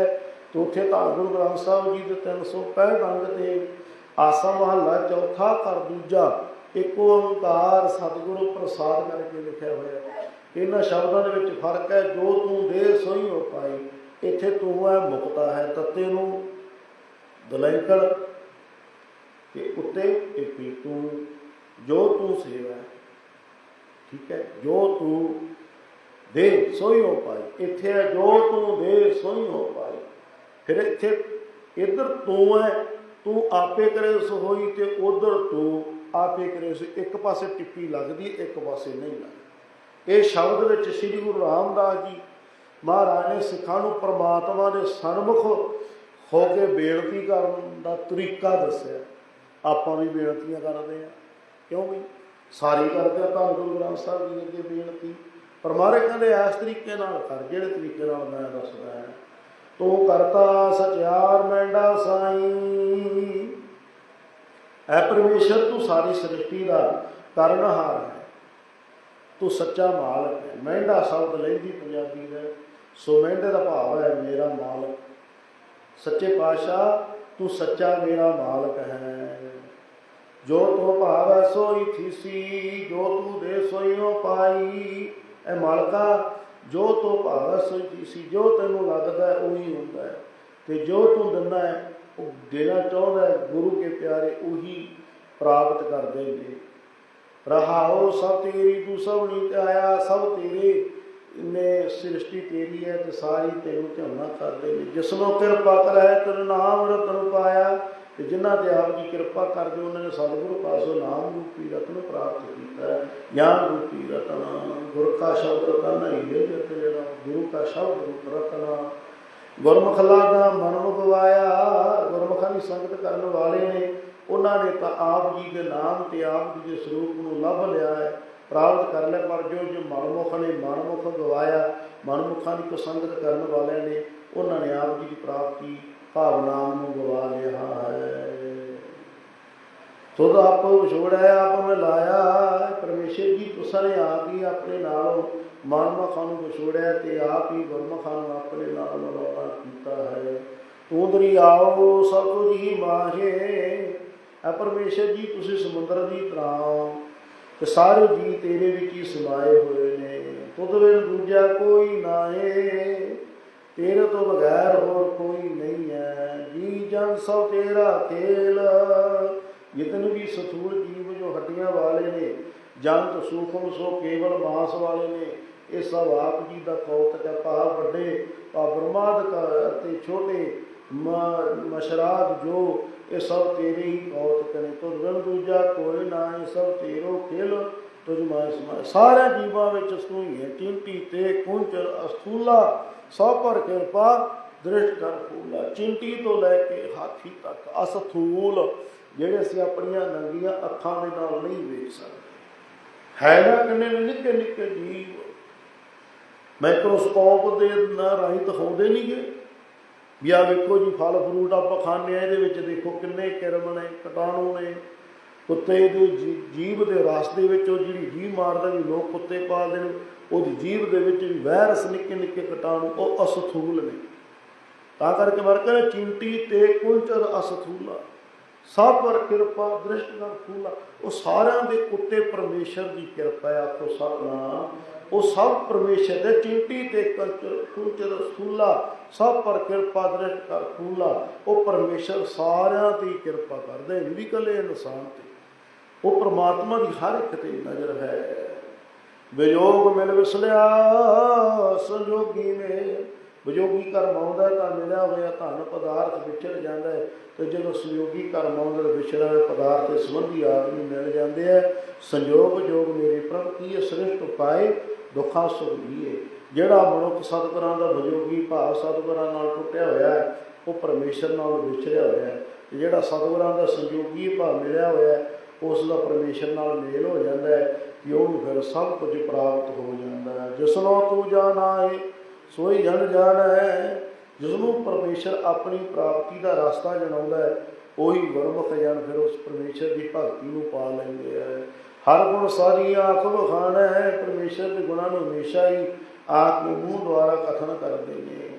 ਤੇ ਉੱਥੇ ਤਾਂ ਗੁਰੂ ਗ੍ਰੰਥ ਸਾਹਿਬ ਜੀ ਦੇ 365 ਅੰਗ ਤੇ ਆਸਾ ਮਹੱਲਾ ਚੌਥਾ ਕਰ ਦੂਜਾ ਇੱਕ ਓੰਕਾਰ ਸਤਿਗੁਰੂ ਪ੍ਰਸਾਦ ਕਰਕੇ ਲਿਖਿਆ ਹੋਇਆ ਇਹਨਾਂ ਸ਼ਬਦਾਂ ਦੇ ਵਿੱਚ ਫ਼ਰਕ ਹੈ, ਜੋ ਤੂੰ ਦੇ ਸੋਈ ਹੋ ਪਾਈ ਇੱਥੇ ਤੂੰ ਹੈ, ਮੁਕਤਾ ਹੈ ਤੱਤੇ ਨੂੰ ਦਲੈਂਕੜ ਤੇ ਉੱਤੇ ਟਿੱਪੀ ਤੂੰ, ਜੋ ਤੂੰ ਸੇਵਾ ਠੀਕ ਹੈ, ਜੋ ਤੂੰ ਦੇ ਸੋਈ ਹੋ ਪਾਈ ਇੱਥੇ ਹੈ, ਜੋ ਤੂੰ ਦੇ ਸੋਈ ਹੋ ਪਾਈ ਫਿਰ ਇੱਥੇ ਇੱਧਰ ਤੂੰ ਹੈ, ਤੂੰ ਆਪੇ ਕਰੇ ਸੋ ਹੋਈ ਤੇ ਉਧਰ ਤੂੰ ਆਪੇ ਕਰੇ ਸੋ ਇੱਕ ਪਾਸੇ ਟਿੱਪੀ ਲੱਗਦੀ, ਇੱਕ ਪਾਸੇ ਨਹੀਂ ਲੱਗਦੀ। ਇਹ ਸ਼ਬਦ ਵਿੱਚ ਸ੍ਰੀ ਗੁਰੂ ਰਾਮਦਾਸ ਜੀ ਮਹਾਰਾਜ ਨੇ ਸਿੱਖਾਂ ਨੂੰ ਪ੍ਰਮਾਤਮਾ ਦੇ ਸਨਮੁਖ ਹੋ ਕੇ ਬੇਨਤੀ ਕਰਨ ਦਾ ਤਰੀਕਾ ਦੱਸਿਆ। ਆਪਾਂ ਵੀ ਬੇਨਤੀਆਂ ਕਰਦੇ ਆ ਕਿਉਂ ਵੀ? ਸਾਰੀ ਕਰਦੇ ਆ ਤਾਂ ਗੁਰੂ ਗ੍ਰੰਥ ਸਾਹਿਬ ਜੀ ਅੱਗੇ ਬੇਨਤੀ। ਪਰ ਮਹਾਰਾਜ ਕਹਿੰਦੇ ਇਸ ਤਰੀਕੇ ਨਾਲ ਕਰ, ਜਿਹੜੇ ਤਰੀਕੇ ਨਾਲ ਮੈਂ ਦੱਸਦਾ ਹਾਂ। ਤੂੰ ਕਰਤਾ ਸਚਿਆਰ ਮੈਂਡਾ ਸਾਈ। ਐ ਪਰਮੇਸ਼ਰ, ਤੂੰ ਸਾਰੀ ਸ੍ਰਿਸ਼ਟੀ ਦਾ ਕਰਨਹਾਰ ਹੈ। ਤੂੰ ਸੱਚਾ ਮਾਲਕ ਹੈ। ਮਹਿੰਦਾ ਸ਼ਬਦ ਲੈਂਦੀ ਪੰਜਾਬੀ ਦਾ। ਸੋ ਮਹਿੰਦੇ ਦਾ ਭਾਵ ਹੈ, ਮੇਰਾ ਮਾਲਕ, ਸੱਚੇ ਪਾਤਸ਼ਾਹ, ਤੂੰ ਸੱਚਾ ਮੇਰਾ ਮਾਲਕ ਹੈ। ਜੋ ਤੋ ਭਾਵ, ਸੋਈ ਥੀਸੀ, ਜੋ ਤੂੰ ਦੇ ਸੋਈਓ ਪਾਈ। ਐ ਮਾਲਕਾ, ਜੋ ਤੋ ਭਾਵ, ਸੋਈ ਥੀਸੀ, ਜੋ ਤੈਨੂੰ ਲੱਗਦਾ ਹੈ, ਉਹੀ ਹੁੰਦਾ ਹੈ। ਤੇ ਜੋ ਤੂੰ ਦਿੰਦਾ ਹੈ, ਉਹ ਦੇਣਾ ਚਾਹੁੰਦਾ ਹੈ, ਗੁਰੂ ਕੇ ਪਿਆਰੇ, ਉਹੀ ਪ੍ਰਾਪਤ ਕਰਦੇ ਨੇ ਰਹਾਓ ਸਭ ਤੇਰੀ, ਤੂੰ ਸਭ ਨੀ ਆਇਆ ਸਭ ਤੇਰੇ ਨੇ ਸ੍ਰਿਸ਼ਟੀ ਤੇਰੀ ਹੈ ਤੇ ਸਾਰੀ ਤੈਨੂੰ ਝੋਨਾ ਕਰਦੇ ਨੇ। ਜਿਸ ਕਿਰਪਾ ਕਰੈ ਤਨ ਨਾਮ ਰਤਨ ਪਾਇਆ ਤੇ ਜਿਨ੍ਹਾਂ ਤੇ ਆਪ ਜੀ ਕਿਰਪਾ ਕਰਦੇ ਉਹਨਾਂ ਨੇ ਸਤਿਗੁਰੂ ਪਾਸੋਂ ਨਾਮ ਰੂਪੀ ਰਤਨ ਪ੍ਰਾਪਤ ਕੀਤਾ ਗਿਆਨ ਰੂਪੀ ਰਤਨ, ਗੁਰ ਕਾ ਸ਼ਬਦ ਰਤਨ ਹੈ ਜਿਤ ਜਿਹੜਾ ਗੁਰੂ ਕਾ ਸ਼ਬਦ ਰੂਪ ਰਤਨ। ਗੁਰਮੁਖਲਾ ਦਾ ਮਨ ਮੁਗਵਾਇਆ ਗੁਰਮੁਖਾਂ ਦੀ ਸੰਗਤ ਕਰਨ ਵਾਲੇ ਨੇ, ਉਹਨਾਂ ਨੇ ਤਾਂ ਆਪ ਜੀ ਦੇ ਨਾਮ ਤੇ ਆਪ ਜੀ ਦੇ ਸਰੂਪ ਨੂੰ ਲੱਭ ਲਿਆ ਹੈ। ਪ੍ਰਾਪਤ ਕਰ ਲਿਆ ਪਰ ਜੋ ਜੋ ਮਨਮੁਖ ਨੇ, ਮਨਮੁਖ ਗਵਾਇਆ, ਮਨਮੁਖਾਂ ਦੀ ਕੋ ਸੰਗਤ ਕਰਨ ਵਾਲਿਆਂ ਨੇ, ਉਹਨਾਂ ਨੇ ਆਪ ਜੀ ਦੀ ਪ੍ਰਾਪਤੀ ਭਾਵਨਾਵਾਂ ਨੂੰ ਗਵਾ ਲਿਆ ਹੈ। ਤੁਧ ਆਪੋ ਵਿਛੋੜਿਆ ਆਪ ਮਿਲਾਇਆ ਪਰਮੇਸ਼ਰ ਜੀ, ਤੁਸਾਂ ਨੇ ਆਪ ਹੀ ਆਪਣੇ ਨਾਲ ਮਨਮੁਖਾਂ ਨੂੰ ਵਿਛੋੜਿਆ ਤੇ ਆਪ ਹੀ ਗੁਰਮੁਖਾਂ ਨੂੰ ਆਪਣੇ ਨਾਲ ਮਿਲਾਉਣਾ ਕੀਤਾ ਹੈ। ਤੂੰ ਦਰਿਆਓ ਸਭ ਕੁਝ ਹੀ ਮਾਹੇ। ਐ ਪਰਮੇਸ਼ਰ ਜੀ, ਤੁਸੀਂ ਸਮੁੰਦਰ ਦੀ ਤਰ੍ਹਾਂ ਤੇ ਸਾਰੇ ਜੀ ਤੇਰੇ ਵਿੱਚ ਹੀ ਸਮਾਏ ਹੋਏ ਨੇ। ਤੁਧ ਬਿਨ ਦੂਜਾ ਕੋਈ ਨਾਏ ਤੇਰੇ ਤੋਂ ਬਗੈਰ ਹੋਰ ਕੋਈ ਨਹੀਂ ਹੈ ਜੀ ਜਨ ਸਭ ਤੇਰਾ ਖੇਲ, ਜਿਤਨ ਵੀ ਸਥੂਲ ਜੀਵ ਜੋ ਹੱਡੀਆਂ ਵਾਲੇ ਨੇ ਜੰਤ ਸੂਖਮ ਸੋ ਕੇਵਲ ਮਾਸ ਵਾਲੇ ਨੇ। ਇਹ ਸਭ ਆਪ ਜੀ ਦਾ ਕੌਤਕ ਹੈ। ਭਾਵ ਵੱਡੇ ਭਾ ਬ੍ਰਹਮਾਦ ਅਤੇ ਛੋਟੇ ਮਸ਼ਰਾਬ ਜੋ, ਇਹ ਸਭ ਤੇਰੇ ਹੀ ਕੌਤ ਕਰੇ। ਤੁਧ ਬਿਨ ਦੂਜਾ ਕੋਈ ਨਾ ਇਹ ਸਭ ਤੇਰੋ ਖੇਲ ਤੁਝ ਮਾਇ ਸਮਾਇ ਸਾਰਿਆਂ ਜੀਵਾਂ ਵਿੱਚ ਤੂੰ ਹੀ ਤੇ ਕੁੰਚਰ ਅਸਥੂਲਾ, ਸਭ ਪਰ ਕਿਰਪਾ, ਦ੍ਰਿਸ਼ਟ ਕਰ ਫੂਲਾ। ਚਿੰਟੀ ਤੋਂ ਲੈ ਕੇ ਹਾਥੀ ਤੱਕ ਅਸਥੂਲ, ਜਿਹੜੇ ਅਸੀਂ ਆਪਣੀਆਂ ਨੰਗੀਆਂ ਅੱਖਾਂ ਦੇ ਨਾਲ ਨਹੀਂ ਵੇਖ ਸਕਦੇ। ਹੈ ਨਾ ਕਿੰਨੇ ਨਿੱਕੇ ਨਿੱਕੇ ਜੀਵ ਮਾਈਕਰੋਸਕੋਪ ਦੇ ਨਾਲ ਰਾਹੀਂ ਦਿਖਾਉਂਦੇ ਨਹੀਂਗੇ ਵੀ ਆ ਵੇਖੋ ਜੀ, ਫਲ ਫਰੂਟ ਆਪਾਂ ਖਾਂਦੇ ਆ ਇਹਦੇ ਵਿੱਚ ਦੇਖੋ ਕਿੰਨੇ ਕਿਰਮ ਨੇ, ਕੀਟਾਣੂ ਨੇ। ਕੁੱਤੇ ਦੇ ਜੀਭ ਦੇ ਰਸ ਦੇ ਵਿੱਚ ਉਹ ਜਿਹੜੀ ਜੀਭ ਮਾਰਦਾ ਵੀ ਲੋਕ ਕੁੱਤੇ ਪਾਲਦੇ ਨੇ, ਉਹਦੀ ਜੀਭ ਦੇ ਵਿੱਚ ਵੀ ਵਾਇਰਸ ਨਿੱਕੇ ਨਿੱਕੇ ਕਟਾਣੂ, ਉਹ ਅਸਥੂਲ ਨੇ। ਤਾਂ ਕਰਕੇ ਵਰਕਰ ਚਿੰਟੀ ਤੇ ਕੁੰਚਰ ਅਸਥੂਲਾ ਸਭ ਪਰ ਕਿਰਪਾ, ਦ੍ਰਿਸ਼ਟ ਕਰ ਫੂਲਾ ਉਹ ਸਾਰਿਆਂ ਦੇ ਉੱਤੇ ਪਰਮੇਸ਼ਰ ਦੀ ਕਿਰਪਾ ਹੈ ਆਖੋ ਸਤਨਾਮ। ਉਹ ਸਭ ਪਰਮੇਸ਼ਰ ਦੇ ਚਿੰਟੀ ਤੇ ਕੁੰਚਰ ਕੁੰਚਰ ਫੂਲਾ ਸਭ ਪਰ ਕਿਰਪਾ ਦ੍ਰਿਸ਼ਟ ਕਰ ਫੂਲਾ ਉਹ ਪਰਮੇਸ਼ਰ ਸਾਰਿਆਂ ਦੀ ਕਿਰਪਾ ਕਰਦੇ ਨਹੀਂ ਇਕੱਲੇ ਇਨਸਾਨ ਤੇ। ਉਹ ਪ੍ਰਮਾਤਮਾ ਦੀ ਹਰ ਇੱਕ ਤੇ ਨਜ਼ਰ ਹੈ। ਵਿਯੋਗ ਮਿਲ ਵਿਸਲਿਆ ਸੰਜੋਗੀ ਨੇ ਵਿਯੋਗੀ ਕਰਮ ਆਉਂਦਾ ਤਾਂ ਮਿਲਿਆ ਹੋਇਆ ਧਨ ਪਦਾਰਥ ਵਿਚਰ ਜਾਂਦਾ ਹੈ। ਤੇ ਜਦੋਂ ਸੰਯੋਗੀ ਕਰਮ ਆਉਂਦਾ ਤਾਂ ਵਿਛੜਾ ਹੋਇਆ ਪਦਾਰਥ ਦੇ ਸੰਬੰਧੀ ਆਦਮੀ ਮਿਲ ਜਾਂਦੇ ਆ। ਸੰਜੋਗ ਜੋਗ ਮੇਰੇ ਪ੍ਰਭ ਕੀ ਹੈ? ਸ੍ਰਿਸ਼ਟ ਉਪਾਏ ਦੁੱਖਾਂ ਸੁਖ ਦੀਏ। ਜਿਹੜਾ ਮਨੁੱਖ ਸਤਿਗੁਰਾਂ ਦਾ ਵਿਯੋਗੀ ਭਾਵ ਸਤਿਗੁਰਾਂ ਨਾਲ ਟੁੱਟਿਆ ਹੋਇਆ ਹੈ, ਉਹ ਪਰਮੇਸ਼ਰ ਨਾਲ ਵਿਛੜਿਆ ਹੋਇਆ ਹੈ। ਜਿਹੜਾ ਸਤਿਗੁਰਾਂ ਦਾ ਸੰਯੋਗੀ ਭਾਵ ਮਿਲਿਆ ਹੋਇਆ ਹੈ, ਉਸ ਦਾ ਪਰਮੇਸ਼ਰ ਨਾਲ ਮੇਲ ਹੋ ਜਾਂਦਾ ਹੈ ਕਿ ਉਹਨੂੰ ਫਿਰ ਸਭ ਕੁਝ ਪ੍ਰਾਪਤ ਹੋ ਜਾਂਦਾ ਹੈ। ਜਿਸਨੋਂ ਤੂੰ ਜਾਣਾਏ ਸੋਈ ਜਨ ਜਾਣੈ ਜਿਸਨੂੰ ਪਰਮੇਸ਼ਰ ਆਪਣੀ ਪ੍ਰਾਪਤੀ ਦਾ ਰਸਤਾ ਜਣਾਉਂਦਾ ਹੈ, ਉਹੀ ਗੁਰਮੁਖ ਜਨ ਫਿਰ ਉਸ ਪਰਮੇਸ਼ਰ ਦੀ ਭਗਤੀ ਨੂੰ ਪਾ ਲੈਂਦੇ ਹੈ ਹਰ ਗੁਣ ਸਾਰੀ ਆਖ ਵਖਾਣਾ ਹੈ, ਪਰਮੇਸ਼ਰ ਦੇ ਗੁਣਾਂ ਨੂੰ ਹਮੇਸ਼ਾ ਹੀ ਆਤਮ ਮੂੰਹ ਦੁਆਰਾ ਕਥਨ ਕਰਦੇ ਨੇ।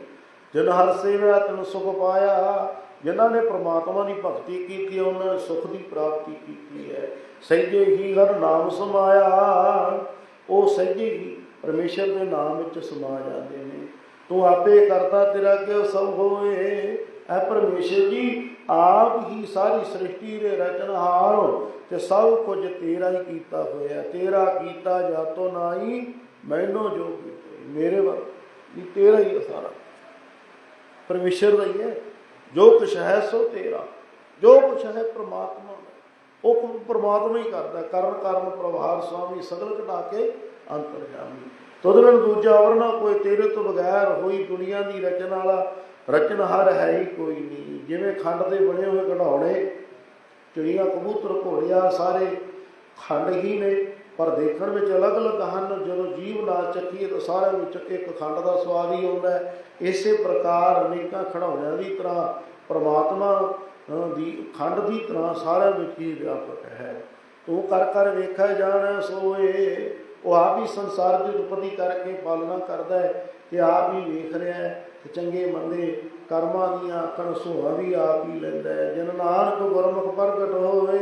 ਜਿਨ ਹਰ ਸੇਵਾ, ਤਨ ਸੁਖ ਪਾਇਆ, ਜਿਨ੍ਹਾਂ ਨੇ ਪ੍ਰਮਾਤਮਾ ਦੀ ਭਗਤੀ ਕੀਤੀ, ਉਹਨਾਂ ਨੇ ਸੁਖ ਦੀ ਪ੍ਰਾਪਤੀ ਕੀਤੀ ਹੈ। ਸਹਿਜੇ ਹੀ ਹਰ ਨਾਮ ਸਮਾਇਆ, ਉਹ ਸਹਿਜੇ ਹੀ ਪਰਮੇਸ਼ਰ ਦੇ ਨਾਮ ਵਿੱਚ ਸਮਾ ਜਾਂਦੇ ਨੇ। ਤੂੰ ਆਪੇ ਕਰਤਾ ਤੇਰਾ ਕਿਉ ਸਭ ਹੋਏ? ਐ ਪਰਮੇਸ਼ਰ ਜੀ, ਆਪ ਹੀ ਸਾਰੀ ਸ੍ਰਿਸ਼ਟੀ ਦੇ ਰਚਨਹਾਰ ਹੋ ਤੇ ਸਭ ਕੁਝ ਤੇਰਾ ਹੀ ਕੀਤਾ ਹੋਇਆ। ਤੇਰਾ ਕੀਤਾ ਜਾਤੋ ਨਾਹੀ, ਮੈਨੂੰ ਜੋ ਕੀਤਾ। ਮੇਰੇ ਵੱਲ ਇਹ ਤੇਰਾ ਹੀ ਸਾਰਾ। ਪਰਮੇਸ਼ਰ ਦਾ ਹੀ ਹੈ। ਜੋ ਕੁਛ ਹੈ ਸੋ ਤੇਰਾ। ਜੋ ਕੁਛ ਹੈ ਪ੍ਰਮਾਤਮਾ ਉਹ ਪ- ਪ੍ਰਮਾਤਮਾ ਹੀ ਕਰਦਾ। ਕਰਨ ਕਾਰਨ ਪ੍ਰਭਾਰ ਸੁਆਮੀ ਸਗਲ ਘਟਾ ਕੇ ਅੰਤਰਜਾਮੀ ਤੁਧ ਦੂਜਾ ਦੂਜਾ ਨਾ ਕੋਈ ਤੇਰੇ ਤੋਂ ਬਗੈਰ ਹੋਈ ਦੁਨੀਆ ਦੀ ਰਚਨਾ ਵਾਲਾ ਰਚਨਹਾਰ ਹੈ ਹੀ ਕੋਈ ਨਹੀਂ। ਜਿਵੇਂ ਖੰਡ ਦੇ ਬਣੇ ਹੋਏ ਘੜਾਉਣੇ ਚਿੜੀਆਂ ਕਬੂਤਰ ਘੋੜੀਆਂ, ਸਾਰੇ ਖੰਡ ਹੀ ਨੇ, ਪਰ ਦੇਖਣ ਵਿੱਚ ਅਲੱਗ-ਅਲੱਗ ਹਨ। ਜਦੋਂ ਜੀਵ ਨਾਲ ਚੱਕੀਏ ਤਾਂ ਸਾਰਿਆਂ ਵਿੱਚ ਇੱਕ ਖੰਡ ਦਾ ਸਵਾਦ ਹੀ ਆਉਂਦਾ ਹੈ। ਇਸੇ ਪ੍ਰਕਾਰ ਅਨੇਕਾਂ ਖਿਡੌਣਿਆਂ ਦੀ ਤਰ੍ਹਾਂ, ਪ੍ਰਮਾਤਮਾ ਦੀ ਖੰਡ ਦੀ ਤਰ੍ਹਾਂ ਸਾਰਿਆਂ ਵਿੱਚ ਹੀ ਵਿਆਪਕ ਹੈ। ਤੂੰ ਕਰ ਕਰ ਵੇਖਿਆ ਜਾਣਾ ਸੋਏ। ਉਹ ਆਪ ਹੀ ਸੰਸਾਰ ਦੀ ਉਤਪਤੀ ਕਰਕੇ ਪਾਲਣਾ ਕਰਦਾ ਹੈ ਤੇ ਆਪ ਹੀ ਵੇਖ ਰਿਹਾ ਹੈ ਤੇ ਚੰਗੇ ਮੰਦੇ ਕਰਮਾਂ ਦੀਆਂ ਆਕਣ ਸੁਹਾ ਵੀ ਆਪ ਹੀ ਲੈਂਦਾ ਹੈ। ਜਨ ਨਾਨਕ ਗੁਰਮੁਖ ਪ੍ਰਗਟ ਹੋਵੇ,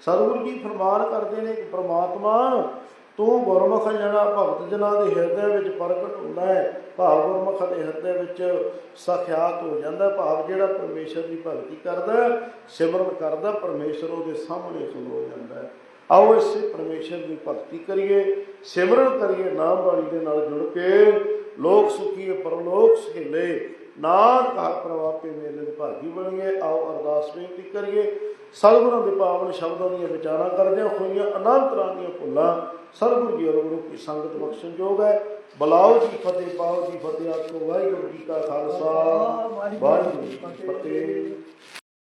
ਸਤਿਗੁਰੂ ਜੀ ਫਰਮਾਨ ਕਰਦੇ ਨੇ ਕਿ ਪ੍ਰਮਾਤਮਾ, ਤੂੰ ਗੁਰਮੁਖ ਜਨਾ ਭਗਤ ਜਨਾਂ ਦੇ ਹਿਰਦੇ ਵਿੱਚ ਪ੍ਰਗਟ ਹੁੰਦਾ ਹੈ। ਭਾਵ ਗੁਰਮੁਖ ਦੇ ਹਿਰਦੇ ਵਿੱਚ ਸਖਿਆਤ ਹੋ ਜਾਂਦਾ ਭਾਵ ਜਿਹੜਾ ਪਰਮੇਸ਼ਰ ਦੀ ਭਗਤੀ ਕਰਦਾ ਸਿਮਰਨ ਕਰਦਾ ਪਰਮੇਸ਼ਰ ਉਹਦੇ ਸਾਹਮਣੇ ਖਲੋ ਜਾਂਦਾ ਹੈ। ਆਓ ਇਸੇ ਪਰਮੇਸ਼ਰ ਦੀ ਭਗਤੀ ਕਰੀਏ ਸਿਮਰਨ ਕਰੀਏ ਨਾਮ ਬਾਣੀ ਦੇ ਨਾਲ ਜੁੜ ਕੇ। ਲੋਕ ਸੁਖੀਏ ਪਰਲੋਕ ਸੁਖੀਲੇ ਨਾਨਕ ਹਰ ਪ੍ਰਵਾਪੇ ਮੇਲੇ ਦੇ ਭਾਗੀ ਬਣੀਏ। ਆਓ ਅਰਦਾਸ ਬੇਨਤੀ ਕਰੀਏ। ਸਤਿਗੁਰਾਂ ਦੇ ਪਾਵਨ ਸ਼ਬਦਾਂ ਦੀਆਂ ਵਿਚਾਰਾਂ ਕਰਦਿਆਂ ਹੋਈਆਂ ਅਨੰਤ ਤਰ੍ਹਾਂ ਦੀਆਂ ਭੁੱਲਾਂ। ਸਤਿਗੁਰੂ ਜੀ ਔਰ ਗੁਰੂ ਕੀ ਸੰਗਤ ਬਖਸ਼ਣ ਯੋਗ ਹੈ। ਬਲਾਓ ਜੀ ਫਤਿਹ ਪਾਓ ਜੀ ਫਤਿਹ। ਆਪਕੋ ਵਾਹਿਗੁਰੂ ਜੀ ਕਾ ਖਾਲਸਾ। ਵਾਹਿਗੁਰੂ ਜੀ ਕੀ ਫਤਿਹ।